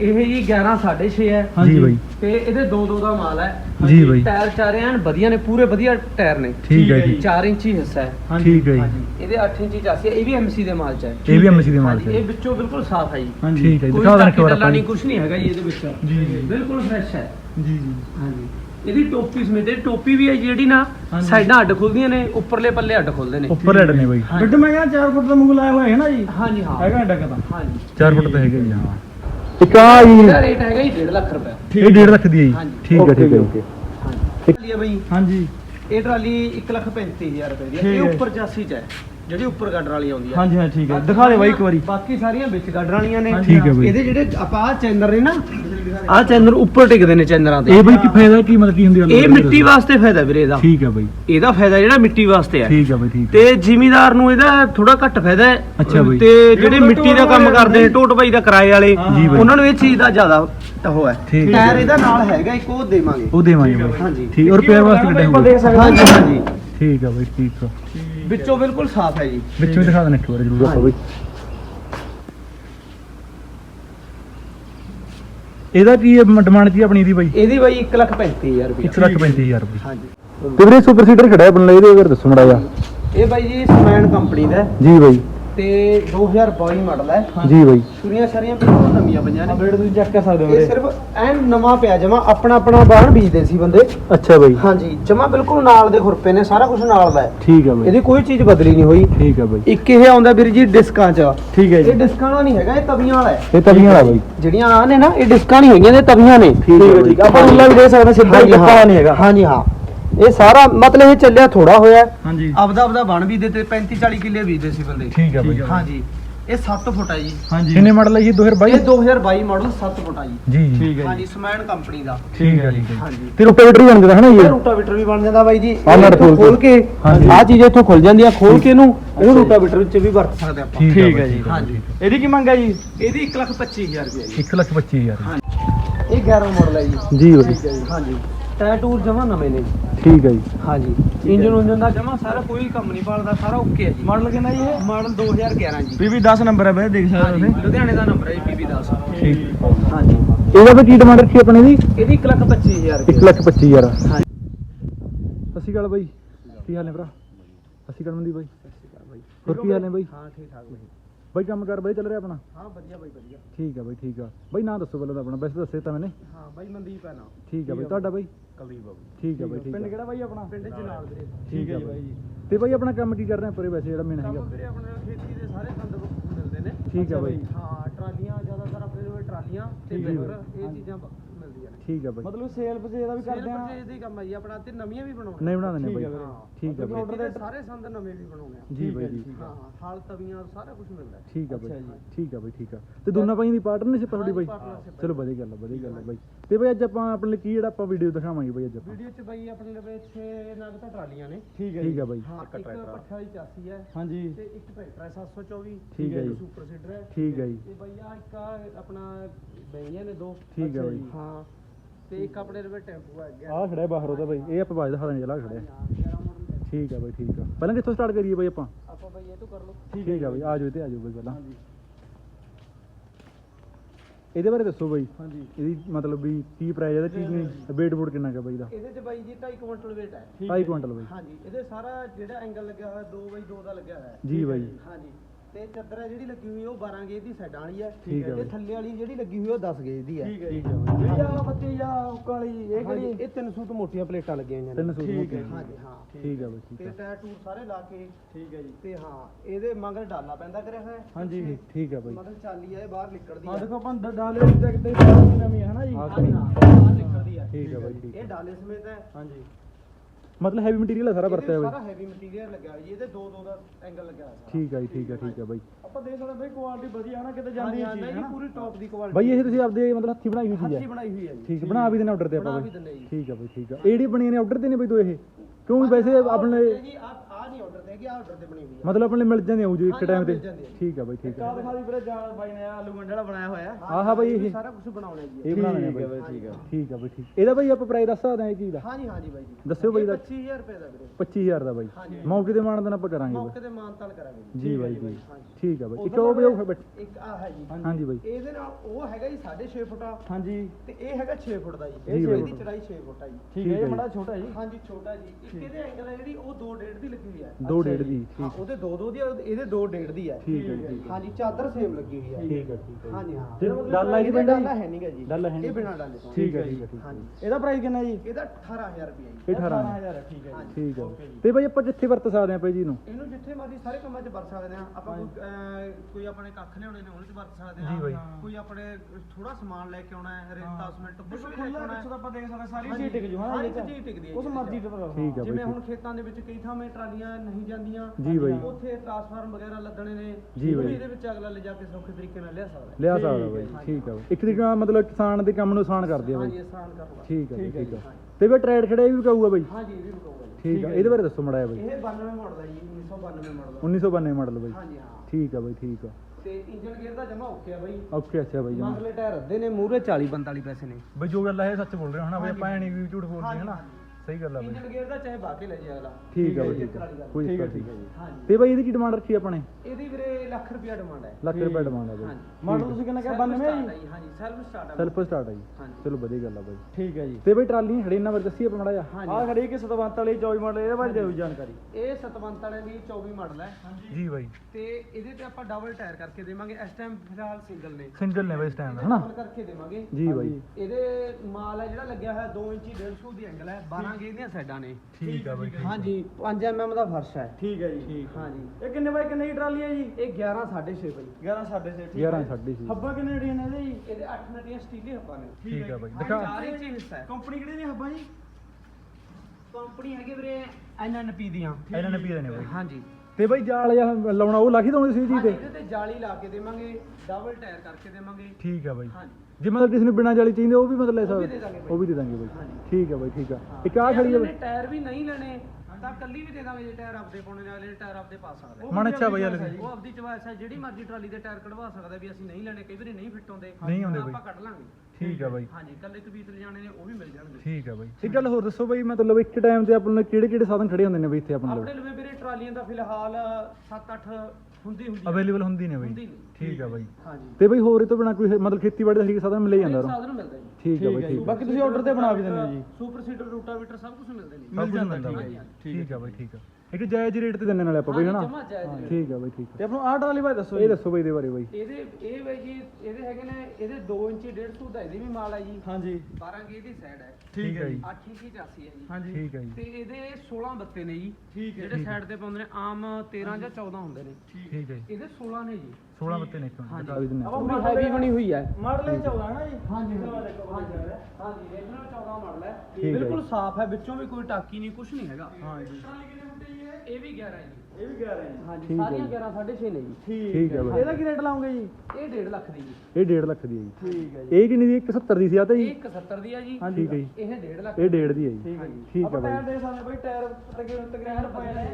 ਇਹ ਜੀ 11 6.5 ਹੈ।
ਜੀ ਬਾਈ।
ਤੇ ਇਹਦੇ 2-2 ਦਾ ਮਾਲ ਹੈ।
ਜੀ ਬਾਈ।
ਟਾਇਰ ਚਾਰੇ ਐਨ ਵਧੀਆ ਨੇ ਪੂਰੇ ਵਧੀਆ ਟਾਇਰ ਨੇ।
ਠੀਕ ਹੈ ਜੀ।
4 ਇੰਚੀ ਹਿੱਸਾ ਹੈ।
ਠੀਕ ਹੈ ਜੀ।
ਇਹਦੇ 8 ਇੰਚੀ ਚਾਸੀ ਹੈ ਇਹ ਵੀ ਐਮਸੀ ਦੇ ਮਾਲ ਚ ਹੈ।
ਇਹ ਵੀ ਐਮਸੀ ਦੇ ਮਾਲ
ਹਾਂਜੀ, ਇਹ
ਚ
ਵਿੱਚੋਂ ਬਿਲਕੁਲ ਸਾਫ਼ ਹੈ ਜੀ।
ਹਾਂਜੀ।
ਠੀਕ ਹੈ ਦਿਖਾ ਦੇਣ
ਟਾਕੀ
ਵਾਰ ਆਪਾਂ
ਨਹੀਂ। ਕੁਝ ਨਹੀਂ ਹੈਗਾ ਜੀ ਇਹਦੇ ਵਿੱਚ।
ਜੀ ਜੀ।
ਬਿਲਕੁਲ ਫਰੈਸ਼ ਹੈ।
ਜੀ ਜੀ।
ਹਾਂਜੀ। ਇਹਦੀ ਟੋਪੀ ਸਮੇਤ ਇਹ ਟੋਪੀ ਵੀ ਹੈ ਜਿਹੜੀ ਨਾ। ਸਾਈਡਾਂ ਅੱਡ ਖੁੱਲਦੀਆਂ ਨੇ ਉੱਪਰਲੇ ਪੱਲੇ ਅੱਡ ਖੁੱਲਦੇ ਨੇ।
ਉੱਪਰ ਹੈਡ ਨੇ ਬਾਈ।
ਬੈੱਡ ਮੈਂ ਕਿਹਾ 4 ਫੁੱਟ ਦਾ ਮੁੰਗ ਲਾਇਆ ਹੋਇਆ ਹੈ ਨਾ ਜੀ।
ਹਾਂਜੀ ਹਾਂ।
ਹੈਗਾ ਐਡਾ ਕਦਾ
ਹਾਂਜੀ।
4 ਫੁੱਟ ਤਾਂ ਹੈਗਾ ਜੀ ਹਾਂ ਇੱਕ ਆ। ਜੀ
ਇਹਦਾ ਰੇਟ ਹੈਗਾ ਜੀ 1.5 ਲੱਖ ਰੁਪਏ
ਇਹ 1.5 ਲੱਖ ਦੀ ਹੈ ਜੀ। ਠੀਕ ਹੈ ਠੀਕ ਹੈ
ਓਕੇ,
ਹਾਂਜੀ। ਬਈ
ਹਾਂਜੀ।
ਇਹ ਟਰਾਲੀ 1 ਲੱਖ 35000 ਰੁਪਏ ਦੀ ਹੈ। ਇਹ। ਉੱਪਰ ਚਾਸੀ ਚ ਹੈ। ਜਿਹੜੀ ਉੱਪਰ ਗਾਡਰ ਵਾਲੀ ਆਉਂਦੀ ਹੈ
ਹਾਂਜੀ ਹਾਂ ਠੀਕ ਹੈ। ਦਿਖਾ ਦੇ ਬਾਈ ਇੱਕ ਵਾਰੀ।
ਬਾਕੀ ਸਾਰੀਆਂ ਵਿੱਚ ਗਾਡਰ ਵਾਲੀਆਂ ਨੇ।
ਠੀਕ ਹੈ ਬਾਈ।
ਇਹਦੇ ਜਿਹੜੇ ਆਪਾਂ ਆਹ ਚੈਨਰ ਨੇ ਨਾ ਆਹ ਚੈਨਰ ਉੱਪਰ ਟਿਕਦੇ ਨੇ ਚੈਨਰਾਂ ਤੇ।
ਇਹ ਬਾਈ ਕੀ ਫਾਇਦਾ ਕੀ ਮਤਲਬ ਕੀ ਹੁੰਦੀ ਗੱਲ
ਇਹ ਮਿੱਟੀ ਵਾਸਤੇ ਫਾਇਦਾ ਵੀਰੇ ਇਹਦਾ।
ਠੀਕ ਹੈ ਬਾਈ।
ਇਹਦਾ ਫਾਇਦਾ ਜਿਹੜਾ ਮਿੱਟੀ ਵਾਸਤੇ ਹੈ
ਠੀਕ ਹੈ ਬਾਈ ਠੀਕ
ਤੇ ਜ਼ਿਮੀਦਾਰ ਨੂੰ ਇਹਦਾ ਥੋੜਾ ਘੱਟ ਫਾਇਦਾ ਹੈ।
ਅੱਛਾ ਬਈ।
ਤੇ ਜਿਹੜੇ ਮਿੱਟੀ ਦਾ ਕੰਮ ਕਰਦੇ ਨੇ ਟੋਟ ਬਾਈ ਦਾ ਕਿਰਾਏ ਵਾਲੇ
ਜੀ ਬਈ।
ਉਹਨਾਂ ਨੂੰ ਇਹ ਚੀਜ਼ ਦਾ ਜ਼ਿਆਦਾ ਉਹ ਹੈ।
ਠੀਕ ਹੈ।
ਟਾਇਰ ਇਹਦਾ ਨਾਲ ਹੈਗਾ ਇੱਕ ਉਹ ਦੇਵਾਂਗੇ।
ਉਹ ਦੇਵਾਂਗੇ ਬਾਈ।
ਹਾਂਜੀ
ਠੀਕ ਔਰ ਰਿਪੇਅਰ ਵਾਸਤੇ ਕਿੱਡੇ ਹੋਊਗਾ।
ਹਾਂਜੀ ਹਾਂਜੀ।
ਠੀਕ ਹੈ ਬਾਈ ਠੀਕ ਆ
ਵਿੱਚੋਂ ਬਿਲਕੁਲ ਸਾਫ਼ ਹੈ ਜੀ।
ਵਿੱਚੋਂ ਹੀ ਦਿਖਾ ਦੇਣਾ ਇੱਕ ਵਾਰ ਜਰੂਰ ਆਪਾਂ ਬਾਈ ਇਹਦਾ ਕੀ ਡਿਮਾਂਡ ਕੀ ਆਪਣੀ ਦੀ ਬਾਈ?
ਇਹਦੀ ਬਾਈ 1 ਲੱਖ 35000 ਰੁਪਏ
1 ਲੱਖ 35000 ਰੁਪਏ
ਹਾਂਜੀ।
ਤੇ ਵੀਰੇ ਸੁਪਰ ਸੀਡਰ ਖੜਾ ਹੈ ਬੰਦਾ ਇਹਦੇ ਬਾਰੇ ਦੱਸੋ ਮੜਾ ਜਾ
ਇਹ ਬਾਈ ਜੀ ਸਮੈਨ ਕੰਪਨੀ ਦਾ ਹੈ।
ਜੀ ਬਾਈ।
ਤੇ 2022 ਮਾਡਲ ਹੈ।
ਜੀ ਬਾਈ।
ਛੁਰੀਆਂ ਸਾਰੀਆਂ ਬਿਲਕੁਲ ਨਵੀਆਂ ਪਈਆਂ ਨੇ।
ਅਪਡੇਟ ਤੁਸੀਂ ਚੈੱਕ ਕਰ ਸਕਦੇ ਹੋ
ਇਹ ਸਿਰਫ ਐਨ ਨਵਾਂ ਪਿਆ ਜਮਾ ਆਪਣਾ ਆਪਣਾ ਬਾਹਣ ਬੀਜਦੇ ਸੀ ਬੰਦੇ।
ਅੱਛਾ ਬਾਈ।
ਹਾਂਜੀ ਜਮਾ ਬਿਲਕੁਲ ਨਾਲ ਦੇ ਖੁਰਪੇ ਨੇ ਸਾਰਾ ਕੁਝ ਨਾਲ ਦਾ ਹੈ।
ਠੀਕ ਹੈ ਬਾਈ।
ਇਹਦੀ ਕੋਈ ਚੀਜ਼ ਬਦਲੀ ਨਹੀਂ ਹੋਈ।
ਠੀਕ ਹੈ ਬਾਈ।
ਇੱਕ ਇਹ ਆਉਂਦਾ ਵੀਰ ਜੀ ਡਿਸਕਾਂ 'ਚ।
ਠੀਕ ਹੈ
ਇਹ
ਜੀ
ਡਿਸਕਾਂ ਵਾਲਾ ਨਹੀਂ ਹੈਗਾ ਇਹ ਤਵੀਆਂ ਵਾਲਾ ਹੈ।
ਇਹ ਤਵੀਆਂ ਵਾਲਾ ਬਾਈ।
ਜਿਹੜੀਆਂ ਆ ਨੇ ਨਾ ਇਹ ਡਿਸਕਾਂ ਨਹੀਂ ਹੈਗੀਆਂ ਇਹ ਤਵੀਆਂ ਨੇ।
ਠੀਕ ਹੈ ਠੀਕ ਹੈ ਆਪਾਂ ਉੱਲਾ ਵੀ ਦੇ ਸਕਦੇ ਸਿੱਧਾ ਹਾਂ। ਨਹੀਂ ਹੈਗਾ।
ਹਾਂਜੀ ਹਾਂ। ਇਹ ਸਾਰਾ ਮਤਲਬ ਇਹ ਚੱਲਿਆ ਥੋੜਾ ਹੋਇਆ। ਹੈ।
ਹਾਂਜੀ।
ਆਪਦਾ ਆਪਦਾ ਬਣ ਵੀ ਦੇ ਤੇ 35 40 ਕਿੱਲੇ ਬੀਜਦੇ ਸੀ ਬੰਦੇ।
ਠੀਕ ਹੈ ਬਾਈ।
ਹਾਂਜੀ। ਇਹ 7 ਫੁੱਟ ਹੈ ਜੀ।
ਹਾਂਜੀ। ਕਿੰਨੇ ਮਾਡਲ ਹੈ ਜੀ? 2022
ਇਹ 2022 ਮਾਡਲ 7 ਫੁੱਟ ਹੈ ਜੀ।
ਜੀ ਠੀਕ
ਹਾਂਜੀ ਸਮੈਨ ਕੰਪਨੀ ਦਾ।
ਠੀਕ ਹੈ ਹੈ
ਹਾਂਜੀ।
ਤੇ ਰੋਟਾਵੇਟਰ ਵੀ ਬਣਦਾ ਹੈ ਨਾ
ਇਹ
ਇਹ
ਰੂਟਾਵੀਟਰ ਵੀ ਬਣ ਜਾਂਦਾ ਬਾਈ ਜੀ। ਇੱਥੋਂ
ਖੋਲ
ਕੇ
ਹਾਂਜੀ।
ਆਹ ਚੀਜ਼ ਇੱਥੋਂ ਖੁੱਲ ਜਾਂਦੀ ਆ ਖੋਲ ਕੇ ਇਹਨੂੰ ਇਹਨੂੰ
ਜੀ।
ਰੂਟਾਵੀਟਰ ਵਿੱਚ ਵੀ ਵਰਤ ਸਕਦੇ ਆਪਾਂ।
ਠੀਕ ਹੈ
ਹੈ
ਜੀ।
ਜੀ।
ਹਾਂਜੀ।
ਇਹਦੀ ਕੀ ਮੰਗ ਹੈ ਜੀ?
ਇਹਦੀ 1 ਲੱਖ 25000 ਰੁਪਏ ਜੀ।
1 ਲੱਖ 25000
ਇਹ 11 ਮਾਡਲ ਹੈ ਜੀ।
ਜੀ।
ਹਾਂਜੀ। ਟਾਇਰ ਟੂਰ ਜਮਾ ਨਵੇਂ ਨੇ ਜੀ।
ਠੀਕ ਹੈ ਜੀ।
ਹਾਂਜੀ। ਇੰਜਨ ਉਂਜਨ ਦਾ ਜਮਾ ਸਾਰਾ ਕੋਈ ਕੰਮ ਨਹੀਂ ਪਾਲਦਾ ਸਾਰਾ ਓਕੇ ਹੈ ਜੀ।
ਮਾਡਲ ਕਿੰਨਾ ਜੀ ਇਹ?
ਮਾਡਲ 2011 ਜੀ।
ਪੀਵੀ 10 ਨੰਬਰ ਹੈ ਬਈ ਦੇਖ ਸਕਦੇ ਹੋ
ਹਾਂਜੀ
ਤੁਸੀਂ।
ਲੁਧਿਆਣੇ ਦਾ ਨੰਬਰ ਹੈ ਜੀ PB10
ਠੀਕ।
ਹਾਂਜੀ।
ਇਹਦਾ ਵੀ ਕੀ ਡਿਮਾਂਡ ਰੱਖੀ ਆਪਣੇ ਦੀ?
ਇਹਦੀ 1 ਲੱਖ 25000
1 ਲੱਖ 25000
ਹਾਂਜੀ।
ਸਤਿ ਸ਼੍ਰੀ ਅਕਾਲ ਬਾਈ। ਕੀ ਹਾਲ ਨੇ ਭਰਾ? ਸਤਿ ਸ਼੍ਰੀ ਅਕਾਲ ਮੰਦੀ ਬਾਈ। ਹੋਰ ਕੀ ਹਾਲ ਨੇ ਬਾਈ?
ਹਾਂ ਠੀਕ ਠਾਕ ਬਾਈ।
ਬਾਈ ਕੰਮ ਕਰ ਬਾਈ ਚੱਲ ਰਿਹਾ ਆਪਣਾ?
ਹਾਂ ਵਧੀਆ ਬਾਈ ਵਧੀਆ।
ਠੀਕ ਹੈ ਬਾਈ ਠੀਕ ਆ ਬਾਈ ਨਾਂ ਦੱਸੋ ਪਹਿਲਾਂ ਤਾਂ ਆਪਣਾ ਵੈਸੇ ਦੱਸੇ ਤਾਂ ਮੈਨੇ।
ਹਾਂ ਬਾਈ ਮਨਦੀਪ ਹੈ ਨਾ।
ਠੀਕ ਹੈ ਬਾਈ ਤੁਹਾਡਾ ਬਾਈ?
ਕਲਦੀਪ ਬਾਬੂ।
ਠੀਕ ਹੈ ਬਾਈ ਠੀਕ
ਪਿੰਡ
ਹੈ
ਕਿਹੜਾ ਬਾਈ ਆਪਣਾ?
ਪਿੰਡ ਜਨਾਲ ਵੀਰੇ।
ਠੀਕ ਹੈ
ਜੀ
ਬਾਈ।
ਬਾਈ।
ਤੇ ਬਾਈ ਆਪਣਾ ਕੰਮ ਕੀ ਕਰ ਰਹੇ ਆ ਪਰੇ ਵੈਸੇ ਜਿਹੜਾ ਮੇਨ ਹੈਗਾ?
ਕੰਮ ਵੀਰੇ ਆਪਣੇ ਖੇਤੀ ਦੇ ਸਾਰੇ ਸੰਦ ਮਿਲਦੇ ਨੇ।
ਠੀਕ ਹੈ ਬਾਈ।
ਹਾਂ ਟਰਾਲੀਆਂ ਜ਼ਿਆਦਾਤਰ ਆਪਣੇ ਕੋਲ ਟਰਾਲੀਆਂ ਤੇ ਬੈਗਰ। ਇਹ ਚੀਜ਼ਾਂ
ਠੀਕ ਹੈ ਬਾਈ
ਮਤਲਬ ਸੇਲ ਪਰਚੇਜ ਦਾ ਵੀ ਕਰਦੇ ਆ
ਪਰਚੇਜ ਦੀ ਕੰਮ ਹੈ ਜੀ ਆਪਣਾ ਤੇ ਨਵੀਆਂ ਵੀ ਬਣਾਉਣੀਆਂ
ਨਹੀਂ ਬਣਾ ਦਿੰਦੇ
ਠੀਕ
ਬਾਈ
ਹੈ।
ਠੀਕ ਹੈ ਬਾਈ
ਦੇ ਸਾਰੇ ਸੰਦ ਨਵੇਂ ਵੀ ਬਣਾਉਣੇ ਆ
ਜੀ ਬਾਈ ਜੀ
ਹਾਂ ਹਾਲ ਤਵੀਆਂ ਸਾਰਾ ਕੁਝ ਮਿਲਦਾ ਹੈ
ਠੀਕ ਹੈ ਬਾਈ
ਅੱਛਾ ਜੀ।
ਠੀਕ ਹੈ ਬਾਈ ਠੀਕ ਆ ਤੇ ਦੋਨਾਂ ਭਾਈਆਂ ਦੀ ਪਾਰਟਨਰਸ਼ਿਪ ਤੁਹਾਡੀ ਬਾਈ ਚਲੋ ਵਧੀਆ ਗੱਲ ਵਧੀਆ ਗੱਲ ਬਾਈ ਤੇ ਬਾਈ ਅੱਜ ਆਪਾਂ ਆਪਣੇ ਲਈ ਕੀ ਜਿਹੜਾ ਆਪਾਂ ਵੀਡੀਓ ਦਿਖਾਵਾਂਗੇ ਬਾਈ ਅੱਜ ਆਪਾਂ
ਵੀਡੀਓ 'ਚ ਬਾਈ ਆਪਣੇ ਲਵੇ 6 ਨਗ ਤਾਂ ਟਰਾਲੀਆਂ ਨੇ
ਠੀਕ ਹੈ
ਠੀਕ ਹੈ ਬਾਈ
ਹਾਂ ਇੱਕ ਪੱਠਾ ਦੀ ਚਾਸੀ ਹੈ
ਹਾਂਜੀ
ਤੇ ਇੱਕ ਟਰੈਕਟਰ ਹੈ 724
ਠੀਕ ਹੈ ਜੀ।
ਸੁਪਰ ਸੀਡਰ ਹੈ
ਠੀਕ ਹੈ ਜੀ
ਤੇ ਬਾਈ ਆ ਇੱਕ ਆਪਣਾ ਬਈਆਂ ਨੇ ਦੋ
ਠੀਕ ਹੈ ਬਾਈ।
ਜੀ, ਹਾਂ ਤੇ ਇੱਕ ਆਪਣੇ ਲਵੇ ਟੈਂਪੂ ਹੈ ਗਿਆ।
ਆਹ ਖੜਾ ਹੈ ਬਾਹਰ ਉਹਦਾ ਬਾਈ। ਇਹ ਆਪਾਂ ਬਾਜ ਦਿਖਾ ਦਾਂਗੇ ਜਲਾ ਖੜਾ ਹੈ ਠੀਕ ਹੈ ਬਾਈ ਠੀਕ ਆ। ਪਹਿਲਾਂ ਕਿੱਥੋਂ ਸਟਾਰਟ ਕਰੀਏ ਬਾਈ ਆਪਾਂ?
ਆਪਾਂ ਬਾਈ ਇਹ ਤੋਂ ਕਰ ਲਓ।
ਠੀਕ ਹੈ ਬਾਈ ਆ ਜਾਓ ਤੇ ਆ ਜਾਓ ਬਾਈ ਪਹਿਲਾਂ। ਇਹਦੇ ਬਾਰੇ ਦੱਸੋ ਬਾਈ।
ਹਾਂਜੀ।
ਇਹਦੀ ਮਤਲਬ ਵੀ ਕੀ ਪ੍ਰਾਈਸ ਹੈ ਕੀ ਨਹੀਂ? weight ਬੋਰਡ ਕਿੰਨਾ ਕਾ ਬਾਈ ਦਾ
ਇਹਦੇ 'ਚ ਬਾਈ ਜੀ 2.5 ਕੁਇੰਟਲ weight ਹੈ
2.5 ਕੁਇੰਟਲ ਬਾਈ
ਹਾਂਜੀ ਇਹਦੇ ਸਾਰਾ ਜਿਹੜਾ ਐਂਗਲ ਲੱਗਿਆ ਹੋਇਆ 2 ਬਾਈ 2 ਦਾ ਲੱਗਿਆ ਹੋਇਆ। ਹੈ
ਜੀ ਬਾਈ।
ਹਾਂਜੀ। ਤੇ ਚੱਦਰ ਹੈ ਜਿਹੜੀ ਲੱਗੀ ਹੋਈ ਉਹ 12 ਗੇਜ ਦੀ ਸਾਈਡਾਂ ਵਾਲੀ ਹੈ
ਠੀਕ ਹੈ
ਤੇ। ਥੱਲੇ ਵਾਲੀ ਜਿਹੜੀ ਲੱਗੀ ਹੋਈ ਉਹ 10 ਗੇਜ ਦੀ ਹੈ
ਠੀਕ ਹੈ
ਠੀਕ ਹੈ
ਆ ਬੱਤੀ ਜਾਂ ਹੁੱਕਾਂ ਵਾਲੀ ਇਹ ਕਿਹੜੀ?
ਇਹ 300 ਤੋਂ ਮੋਟੀਆਂ ਪਲੇਟਾਂ ਲੱਗੀਆਂ ਹੋਈਆਂ ਨੇ।
ਤਿੰਨ ਸੂਟ
ਹਾਂਜੀ ਹਾਂ।
ਠੀਕ ਹੈ ਠੀਕ
ਤੇ ਟਾਇਰ ਟੂਰ ਸਾਰੇ ਲਾ ਕੇ
ਠੀਕ ਹੈ ਜੀ।
ਤੇ ਹਾਂ ਇਹਦੇ ਮਗਰ ਡਾਲਾ ਪੈਂਦਾ ਕਰਿਆ ਹੋਇਆ। ਹੈ
ਹਾਂਜੀ
ਠੀਕ ਹੈ ਬਾਈ।
ਮਤਲਬ ਚਾਲੀ ਆ ਇਹ ਬਾਹਰ ਨਿਕਲਦੀ
ਹਾਂ
ਹੈ
ਦੇਖੋ ਆਪਾਂ ਡਾਲੇ ਦੀ ਤੱਕ ਤੇ ਨਵੀਂ ਹੈ ਨਾ ਜੀ?
ਹਾਂ।
ਬਾਹਰ ਨਿਕਲਦੀ ਹੈ।
ਠੀਕ ਹੈ ਬਾਈ।
ਇਹ ਡਾਲੇ ਸਮੇਤ ਹੈ।
ਹਾਂਜੀ।
ਮਤਲਬ ਹੈਵੀ ਮਟੀਰੀਅਲ ਹੈ ਸਾਰਾ ਵਰਤਿਆ ਬਾਈ
ਸਾਰਾ ਹੈਵੀ ਮਟੀਰੀਅਲ ਲੱਗਿਆ ਹੋਇਆ ਜੀ ਇਹਦੇ 2 2 ਦਾ ਐਂਗਲ ਲੱਗਿਆ ਹੋਇਆ ਸਾਰਾ।
ਠੀਕ ਹੈ ਜੀ ਠੀਕ ਹੈ ਠੀਕ ਹੈ ਬਾਈ।
ਆਪਾਂ ਦੇਖ ਸਕਦੇ ਬਈ ਕੁਆਲਿਟੀ ਵਧੀਆ ਹੈ ਨਾ ਕਿਤੇ ਜਾਂਦੀ ਨਹੀਂ
ਹਾਂ,
ਚੀਜ਼
ਨਹੀਂ,
ਹੈ ਨਾ
ਪੂਰੀ ਟੌਪ ਦੀ ਕੁਆਲਿਟੀ
ਬਾਈ ਇਹ ਤੁਸੀਂ ਆਪਦੇ ਮਤਲਬ ਹੱਥੀ ਬਣਾਈ ਹੋਈ ਚੀਜ਼
ਹੱਥੀ
ਹੈ
ਬਣਾਈ ਹੋਈ ਹੈ ਜੀ।
ਠੀਕ ਬਣਾ ਵੀ ਦੇਣੇ ਆਰਡਰ ਤੇ ਆਪਾਂ
ਬਣਾ
ਬਾਈ।
ਵੀ ਦਿੰਦੇ ਜੀ।
ਠੀਕ ਹੈ ਬਾਈ ਠੀਕ ਹੈ ਇਹ ਜਿਹੜੀ ਬਣੀਆਂ ਨੇ ਆਰਡਰ ਤੇ ਨੇ ਬਈ ਦੋ ਇਹ? ਕਿਉਂ ਵੀ ਵੈਸੇ ਆਪਣੇ
ਜੀ ਆ ਆ ਨਹੀਂ ਆਰਡਰ ਤੇ ਕਿ ਆ ਆਰਡਰ ਤੇ ਬਣੀ ਹੋਈ ਹੈ
ਮਤਲਬ ਆਪਣੇ ਲਈ ਮਿਲ ਜਾਂਦੇ ਆਉ ਜੀ ਇੱਕ
ਹਾਂਜੀ,
ਟਾਈਮ ਤੇ।
ਮਿਲ ਜਾਂਦੇ ਆ।
ਠੀਕ ਹੈ ਬਾਈ ਠੀਕ ਹੈ
ਕਾ ਦਿਖਾ ਦੀ ਵੀਰੇ ਜਾਨ ਬਾਈ ਨੇ ਆਲੂ ਗੰਡੇ ਵਾਲਾ ਬਣਾਇਆ ਹੋਇਆ। ਹੈ
ਆਹ ਹਾਂ ਬਾਈ ਇਹ।
ਸਾਰਾ ਕੁਝ ਬਣਾਉਣਾ ਜੀ।
ਇਹ ਬਣਾਉਣੇ ਨੇ
ਠੀਕ ਹੈ
ਬਾਈ।
ਠੀਕ ਹੈ
ਠੀਕ ਹੈ ਬਾਈ ਠੀਕ। ਇਹਦਾ ਬਾਈ ਆਪਾਂ ਪ੍ਰਾਈਸ ਦੱਸ ਸਕਦੇ ਹਾਂ ਇਹ ਚੀਜ਼ ਦਾ?
ਹਾਂਜੀ ਹਾਂਜੀ ਬਾਈ ਜੀ।
ਦੱਸਿਓ ਬਾਈ ਦਾ।
25000 ਰੁਪਏ ਦਾ ਵੀਰੇ।
25000 ਦਾ ਬਾਈ।
ਹਾਂਜੀ।
ਮੌਕੇ ਤੇ ਮਾਣ ਦੇਣਾ ਆਪਾਂ ਕਰਾਂਗੇ ਬਾਈ।
ਮੌਕੇ ਤੇ ਮਾਨਤਾਲ ਕਰਾਂਗੇ ਜੀ।
ਜੀ ਬਾਈ ਜੀ
ਹਾਂਜੀ।
ਠੀਕ ਹੈ ਬਾਈ। ਇੱਕ ਉਹ ਵੀ ਉਹ ਬੈਠ
ਇੱਕ ਆ ਹੈ ਜੀ।
ਹਾਂਜੀ। ਬਾਈ।
ਇਹਦੇ ਨਾਲ ਉਹ ਹੈਗਾ ਜੀ 6.5 ਫੁੱਟ ਆ।
ਹਾਂਜੀ।
ਤੇ ਇਹ ਹੈਗਾ 6 ਫੁੱਟ ਦਾ ਜੀ। ਇਹਦੀ ਚੜਾਈ 6 ਫੁੱਟ ਆ ਜੀ।
ਠੀਕ ਹੈ ਇਹ ਬੜਾ ਛੋਟਾ ਜੀ।
ਹਾਂਜੀ ਛੋਟਾ ਜੀ। ਇੱਕ ਇਹਦੇ ਐਂਗਲ ਹੈ ਜਿਹੜੀ ਉਹ 2.5 ਦੀ ਲੱਗੀ ਹੋਈ ਹੈ।
ਦੋ ਡੇਢ
ਜੀ।
ਦੀ
ਹਾਂ
ਠੀਕ
ਉਹਦੇ 2 2 ਦੀ ਆ, ਇਹਦੇ 2.5 ਦੀ ਹੈ।
ਠੀਕ ਹੈ ਜੀ, ਹੈ।
ਹਾਂਜੀ ਚਾਦਰ ਸੇਮ ਲੱਗੀ ਹੋਈ ਹੈ।
ਠੀਕ ਹੈ ਠੀਕ ਹੈ
ਹਾਂਜੀ ਹਾਂ।
ਤੇ ਡਾਲਾ ਇਸ
ਇਹਦੇ
ਪਿੰਡ
ਡਾਲਾ ਹੈ ਨਹੀਂਗਾ ਜੀ।
ਡਾਲਾ ਹੈ?
ਇਹ ਬਿਨਾ ਡਾਲੇ ਤੋਂ।
ਠੀਕ ਹੈ ਠੀਕ ਹੈ ਠੀਕ ਹੈ
ਹਾਂਜੀ।
ਇਹਦਾ ਪ੍ਰਾਈਸ ਕਿੰਨਾ ਜੀ?
ਇਹਦਾ 18000 ਰੁਪਏ ਜੀ।
ਇਹ 18
18000 ਹੈ ਠੀਕ ਹੈ ਜੀ।
ਠੀਕ ਹੈ।
ਜੀ।
ਤੇ ਬਾਈ ਆਪਾਂ ਜਿੱਥੇ ਵਰਤ ਸਕਦੇ ਹਾਂ ਭਾਈ ਜੀ ਨੂੰ
ਇਹਨੂੰ ਜਿੱਥੇ ਮਰਜ਼ੀ ਸਾਰੇ ਕੰਮਾਂ 'ਚ ਵਰਤ ਸਕਦੇ ਆ ਆਪਾਂ ਕੋਈ ਅਹ, ਕੋਈ ਆਪਣੇ ਕੱਖ ਲਿਆਉਣੇ ਨੇ ਉਹਦੇ 'ਚ ਵਰਤ ਸਕਦੇ
ਜੀ ਬਾਈ।
ਆ ਕੋਈ ਆਪਣੇ ਥੋੜਾ ਸਮਾਨ ਲੈ ਕੇ ਆਉਣਾ ਹੈ ਰੇਤਾ ਸੀਮੈਂਟ ਕੁਝ ਵੀ ਲੈ ਕੇ ਆਉਣਾ
ਤਾਂ ਆਪਾਂ ਦੇਖ ਸਕਦੇ ਸਾਰੀ ਚੀਜ਼ ਟਿਕ ਜੂ ਹਾਂ
ਹਰ ਇੱਕ। ਚੀਜ਼ ਟਿਕਦੀ ਹੈ
ਉਸ
ਜੀ
ਮਰਜ਼ੀ ਤੇ
ਠੀਕ ਹੈ ਬਾਈ
ਜਿਵੇਂ ਹੁਣ ਖੇਤਾਂ ਦੇ ਵਿੱਚ ਕਈ ਥਾਵੇਂ ਟਰਾਲੀਆਂ ਨਹੀਂ ਜਾਂਦੀਆਂ।
ਜੀ ਬਾਈ।
ਉੱਥੇ ਟਰਾਂਸਫਾਰਮ ਵਗੈਰਾ ਲੱਦਣੇ ਨੇ।
ਜੀ
ਉਹ ਵੀ
ਬਾਈ।
ਇਹਦੇ ਵਿੱਚ ਅਗਲਾ ਲਿਜਾ ਕੇ ਸੌਖੇ ਤਰੀਕੇ ਨਾਲ ਲਿਆ ਸਕਦਾ। ਹੈ
ਲਿਆ ਸਕਦਾ ਬਾਈ ਠੀਕ ਹੈ ਬਾਈ। ਇੱਕ ਤਰੀਕਾ ਮਤਲਬ ਕਿਸਾਨ ਦੇ ਕੰਮ ਨੂੰ ਆਸਾਨ ਕਰਦੇ ਆ
ਹਾਂਜੀ
ਬਾਈ
ਆਸਾਨ ਕਰਵਾ
ਠੀਕ ਹੈ ਬਾਈ,
ਠੀਕ ਹੈ
ਠੀਕ ਹੈ ਤੇ ਬਈ ਟਰੈਡ ਖੜਾ ਇਹ ਵੀ ਕਹੂਗਾ ਬਾਈ?
ਹਾਂਜੀ ਇਹ ਵੀ ਬਤਾਊਗਾ ਜੀ।
ਠੀਕ ਹੈ ਇਹਦੇ ਬਾਰੇ ਦੱਸੋ ਮੜਾ ਬਾਈ।
ਇਹ 92 ਮਾਡਲ ਹੈ ਜੀ 1992 ਮਾਡਲ
1992 ਮਾਡਲ ਬਾਈ।
ਹਾਂਜੀ ਹਾਂ।
ਠੀਕ ਹੈ ਬਾਈ ਠੀਕ ਆ।
ਤੇ ਇੰਜਨ ਗੇਅਰ ਦਾ ਜਮਾ ਓਕੇ ਆ ਬਾਈ।
ਓਕੇ ਅੱਛਾ ਬਾਈ ਜਮਾਂ।
ਮਗਲੇ ਟਾਇਰ ਅੱਧੇ ਨੇ ਮੂਰੇ 40 45 ਪੈਸੇ ਨੇ।
ਬਈ ਜੋ ਗੱਲ ਹੈ ਇਹ ਸੱਚ ਬੋਲ ਰਹੇ ਹਨਾ ਬਈ ਆਪਾਂ ਐ ਨਹੀਂ ਵੀ ਝੂਠ ਬੋਲਦੇ ਸਹੀ ਗੱਲ ਆ ਬਾਈ।
ਇੰਜਨ ਗੇਅਰ ਦਾ ਚਾਹੇ ਬਾਕੀ ਲੈ ਜੇ ਅਗਲਾ।
ਠੀਕ ਆ ਬਾਈ ਠੀਕ ਆ। ਕੋਈ
ਠੀਕ ਆ, ਠੀਕ ਆ ਜੀ
ਹਾਂਜੀ।
ਤੇ ਬਾਈ ਇਹਦੀ ਕੀ ਡਿਮਾਂਡ ਰੱਖੀ ਆਪਣੇ?
ਇਹਦੀ ਵੀਰੇ ਲੱਖ ਰੁਪਿਆ ਡਿਮਾਂਡ ਹੈ
ਲੱਖ ਰੁਪਏ
ਹੈ।
ਡਿਮਾਂਡ ਆ ਬਾਈ।
ਹਾਂਜੀ।
ਮਾਡਲ ਤੁਸੀਂ ਕਿੰਨਾ ਕਿਹਾ 92 ਹੈ ਜੀ?
ਹਾਂਜੀ ਸੈਲਫ ਸਟਾਰਟ ਹੈ
ਸੈਲਫ ਸਟਾਰਟ ਆ ਜੀ।
ਹਾਂਜੀ।
ਚਲੋ ਵਧੀਆ ਗੱਲ ਆ ਬਾਈ।
ਠੀਕ ਹੈ ਜੀ।
ਤੇ ਬਾਈ ਟਰਾਲੀ ਖੜੀ ਇਹਨਾਂ ਬਾਰੇ ਦੱਸੀਏ ਆਪਣਾ ਜਿਹਾ।
ਹਾਂਜੀ।
ਆਹ ਖੜੀ ਕਿ ਸਤਵੰਤ ਵਾਲੀ 24 ਮਾਡਲ ਇਹਦੇ ਬਾਰੇ ਦਿਓ ਜੀ ਜਾਣਕਾਰੀ।
ਇਹ ਸਤਵੰਤ ਵਾਲੇ ਦੀ 24 ਮਾਡਲ ਹੈ
ਜੀ ਬਾਈ।
ਤੇ ਇਹਦੇ ਤੇ ਆਪਾਂ ਡਬਲ ਟਾਇਰ ਕਰਕੇ ਦੇਵਾਂਗੇ। ਇਸ ਟਾਈਮ ਫਿਲਹਾਲ ਸਿੰਗਲ ਨੇ।
ਸਿੰਗਲ ਨੇ ਬਾਈ ਇਸ ਟਾਈਮ ਹਨਾ?
ਕਰਕੇ ਦੇਵਾਂਗੇ।
ਜੀ ਬਾਈ।
ਇਹਦੇ ਮਾਲ ਹੈ ਜਿਹੜਾ ਲੱਗਿਆ ਹੋਇਆ 2 ਇੰਚੀ 150 ਦੀ ਐਂਗਲ ਹੈ 12 ਗੇਜ ਦੀਆਂ ਸਾਈਡਾਂ ਨੇ।
ਠੀਕ ਆ ਬਾਈ
ਹਾਂਜੀ 5 ਐਮਐਮ ਦਾ ਫਰਸ਼ ਹੈ।
ਠੀਕ ਹੈ ਜੀ।
ਹਾਂਜੀ।
ਇਹ ਕਿੰਨੇ ਬਾਈ ਕਿੰਨੇ ਦੀ ਟਰਾਲੀ ਹੈ ਜੀ?
ਇਹ 11 6.5 ਬਈ।
11 ਸਾਢੇ ਛੇ, ਠੀਕ
11
ਹੈ।
ਸਾਢੇ ਛੇ।
ਹੱਬਾਂ ਕਿੰਨੇ ਦੀਆਂ ਨੇ ਇਹਦੇ ਜੀ?
ਇਹਦੇ 8 ਨਟੀਆਂ ਸਟੀਲੇ ਹੱਬਾਂ ਨੇ।
ਠੀਕ ਆ ਬਾਈ। ਦਿਖਾ।
4 ਇੰਚੀ ਹਿੱਸਾ ਹੈ।
ਕੰਪਨੀ ਕਿਹੜੀ ਦੀ ਹੱਬਾਂ ਜੀ?
ਕੰਪਨੀ ਹੈਗੀ ਵੀਰੇ ਐਨਐਨਪੀ ਦੀਆਂ।
ਇਹਨਾਂ ਨੇ ਪੀ ਦੇਣੇ ਬਾਈ।
ਹਾਂਜੀ।
ਤੇ ਬਾਈ ਜਾਲ ਜਾਂ ਲਾਉਣਾ ਉਹ ਲਾਖੀ ਦੋਗੇ ਸੀ ਜੀ ਤੇ?
ਇਹਦੇ ਤੇ ਜਾਲੀ ਲਾ ਕੇ ਦੇਵਾਂਗੇ ਡਬਲ ਟਾਇਰ ਕਰਕੇ ਦੇਵਾਂਗੇ।
ਠੀਕ ਆ ਬਾਈ।
ਹਾਂਜੀ।
ਜੇ ਮਤਲਬ ਕਿਸੇ ਨੂੰ ਬਿਨਾਂ ਜਾਲੀ ਚਾਹੀਦੇ ਉਹ ਵੀ ਮਤਲਬ ਲੈ
ਉਹ ਵੀ
ਸਕਦੇ।
ਦੇ ਦਾਂਗੇ ਬਾਈ।
ਉਹ ਵੀ ਦੇ ਦਾਂਗੇ ਬਾਈ।
ਹਾਂਜੀ।
ਠੀਕ ਆ ਬਾਈ ਠੀਕ ਆ।
ਹਾਂ।
ਇੱਕ ਆ
ਜੇ
ਖੜੀ ਆ ਬਾਈ।
ਟਾਇਰ ਵੀ ਨਹੀਂ ਲੈਣੇ ਤਾਂ ਕੱਲੀ ਵੀ ਦੇ ਦਾਂਗੇ ਜੇ ਟਾਇਰ ਆਪਦੇ ਪਾਉਣੇ ਨੇ ਅਗਲੇ ਟਾਇਰ ਆਪਦੇ ਪਾ ਸਕਦਾ।
ਮਨ ਅੱਛਾ ਬਾਈ ਹਲੇ
ਉਹ ਆਪਦੀ ਚੋਇਸ ਹੈ ਜਿਹੜੀ ਮਰਜ਼ੀ ਟਰਾਲੀ ਦੇ ਟਾਇਰ ਕਢਵਾ ਸਕਦਾ ਵੀ ਅਸੀਂ ਨਹੀਂ ਲੈਣੇ ਕਈ ਵਾਰੀ ਨਹੀਂ ਫਿੱਟ
ਨਹੀਂ ਆਉਂਦੇ
ਆਪਾਂ। ਕੱਢ ਲਾਂਗੇ।
ਠੀਕ ਆ ਬਾਈ।
ਹਾਂਜੀ ਕੱਲੇ ਕਬੀਤ ਲਿਜਾਣੇ ਨੇ ਉਹ ਵੀ ਮਿਲ ਜਾਣਗੇ।
ਠੀਕ ਆ ਬਾਈ। ਇੱਕ ਗੱਲ ਹੋਰ ਦੱਸੋ ਬਾਈ ਮਤਲਬ ਇੱਕ ਟਾਈਮ ਤੇ ਆਪਣੇ ਕਿਹੜੇ ਕਿਹੜੇ ਸਾਧਨ ਖੜੇ ਹੁੰਦੇ ਨੇ ਬਾਈ ਇੱਥੇ ਆਪਣੇ
ਆਪਣੇ
ਲਵੇ
ਲਵੇ ਵੀਰੇ ਟਰਾਲੀਆਂ ਦਾ ਫਿਲਹਾਲ 7-8 ਹੁੰਦੀ ਹੁੰਦੀ
ਅਵੇਲੇਬਲ ਹੁੰਦੀ ਨੇ ਬਾਈ।
ਹੁੰਦੀ ਨਹੀਂ
ਠੀਕ ਆ ਬਾਈ
ਹਾਂਜੀ
ਤੇ ਬਾਈ ਹੋਰ ਇਹ ਤੋਂ ਬਿਨਾ ਕੋਈ ਮਤਲਬ ਖੇਤੀਬਾੜੀ ਦਾ ਹਰੀਕ ਸਾਧਨ ਮਿਲ ਹੀ ਜਾਂਦਾ ਰੋ
ਸਾਧਨ ਮਿਲਦਾ ਜੀ
ਠੀਕ ਆ ਬਾਈ ਠੀਕ ਆ
ਬਾਕੀ ਤੁਸੀਂ ਆਰਡਰ ਤੇ ਬਣਾ ਵੀ ਦਿੰਦੇ ਹੋ ਜੀ
ਸੁਪਰ ਸੀਡਰ ਰੂਟਾਵੀਟਰ ਸਭ ਕੁਝ ਮਿਲਦੇ ਨੇ
ਸਭ ਕੁਝ ਮਿਲਦਾ ਬਾਈ ਠੀਕ ਆ ਬਾਈ ਠੀਕ ਆ ਇੱਕ ਜਾਇਜ਼ ਰੇਟ ਤੇ ਦਿੰਨੇ ਨਾਲੇ ਆਪਾਂ ਬਾਈ ਹਨਾ
ਜਮਾ ਜਾਇਜ਼ ਰੇਟ।
ਠੀਕ ਆ ਬਾਈ ਠੀਕ ਆ
ਤੇ ਆਪਾਂ ਨੂੰ ਆਹ ਟਰਾਲੀ ਬਾਰੇ ਦੱਸੋ
ਇਹ
ਜੀ
ਦੱਸੋ ਬਾਈ ਦੇ ਬਾਰੇ ਬਾਈ
ਇਹਦੇ ਇਹ ਬਾਈ ਜੀ ਇਹਦੇ ਹੈਗੇ ਨੇ ਇਹਦੇ 2 ਇੰਚੀ 150 ਦਾ ਇਹਦੇ ਵੀ ਮਾਲ ਹੈ ਜੀ
ਹਾਂਜੀ
12 ਗੇ ਦੀ ਸਾਈਡ ਹੈ
ਠੀਕ ਹੈ ਜੀ
8 ਇੰਚੀ ਚਾਸੀ ਹੈ ਜੀ
ਹਾਂਜੀ
ਠੀਕ ਆ ਜੀ
ਤੇ ਇਹਦੇ 16 ਬੱਤੇ ਨੇ ਜੀ
ਠੀਕ ਹੈ
ਜਿਹੜੇ ਸਾਈਡ ਤੇ ਪਾਉਂਦੇ ਨੇ ਆਮ 13 ਜਾਂ 14 ਹੁੰਦੇ ਨੇ
ਠੀਕ ਹੈ ਜੀ
ਇਹਦੇ 16 ਨੇ ਜੀ
16 ਬੱਤੇ ਨੇ
ਹਾਂਜੀ।
ਦਿਖਾ ਵੀ ਦਿੰਨੇ
ਆਪਾਂ
ਪੂਰੀ ਹੈਵੀ ਬਣੀ ਹੋਈ ਹੈ।
ਮਾਡਲ ਇਹ ਚੱਲਦਾ ਹੈ ਨਾ ਜੀ।
ਹਾਂਜੀ
ਹਾਂਜੀ।
ਹਾਂਜੀ ਰੀਜਨਲ 14 ਮਾਡਲ ਹੈ
ਠੀਕ ਹੈ
ਬਿਲਕੁਲ
ਜੀ।
ਸਾਫ਼ ਹੈ ਵਿੱਚੋਂ ਵੀ ਕੋਈ ਟਾਕੀ ਨਹੀਂ ਕੁਝ ਨਹੀਂ ਹੈਗਾ।
ਹਾਂ ਜੀ।
ਜੀ ਇਹ ਵੀ 11 ਹੈ ਜੀ।
ਇਹ ਵੀ ਕਹਿ ਰਹੇ ਜੀ।
ਹਾਂਜੀ
ਠੀਕ ਹੈ
ਸਾਰੀਆਂ
ਜੀ।
11 6.5 ਨੇ ਜੀ।
ਠੀਕ ਹੈ ਬਾਈ।
ਇਹਦਾ ਕੀ ਰੇਟ ਲਾਉਂਗੇ ਜੀ?
ਇਹ 1.5 ਲੱਖ ਦੀ ਜੀ।
ਇਹ 1.5 ਲੱਖ ਦੀ ਹੈ ਜੀ।
ਠੀਕ ਹੈ
ਇਹ ਕਿੰਨੀ ਦੀ? 170 ਦੀ ਸੀ ਆ ਤਾਂ ਜੀ।
ਇਹ 71 ਦੀ ਹੈ ਜੀ।
ਠੀਕ ਹੈ ਜੀ।
ਇਹ 1.5 ਲੱਖ
ਇਹ 1.5 ਦੀ ਹੈ ਜੀ।
ਠੀਕ ਹੈ ਜੀ।
ਠੀਕ
ਆਪਾਂ
ਹੈ
ਟਾਇਰ
ਬਾਈ
ਦੇ ਸਕਦੇ ਬਈ ਟਾਇਰ ਤਕਰੀਬਨ ਤਕਰੀਬਨ ਪਏ ਨੇ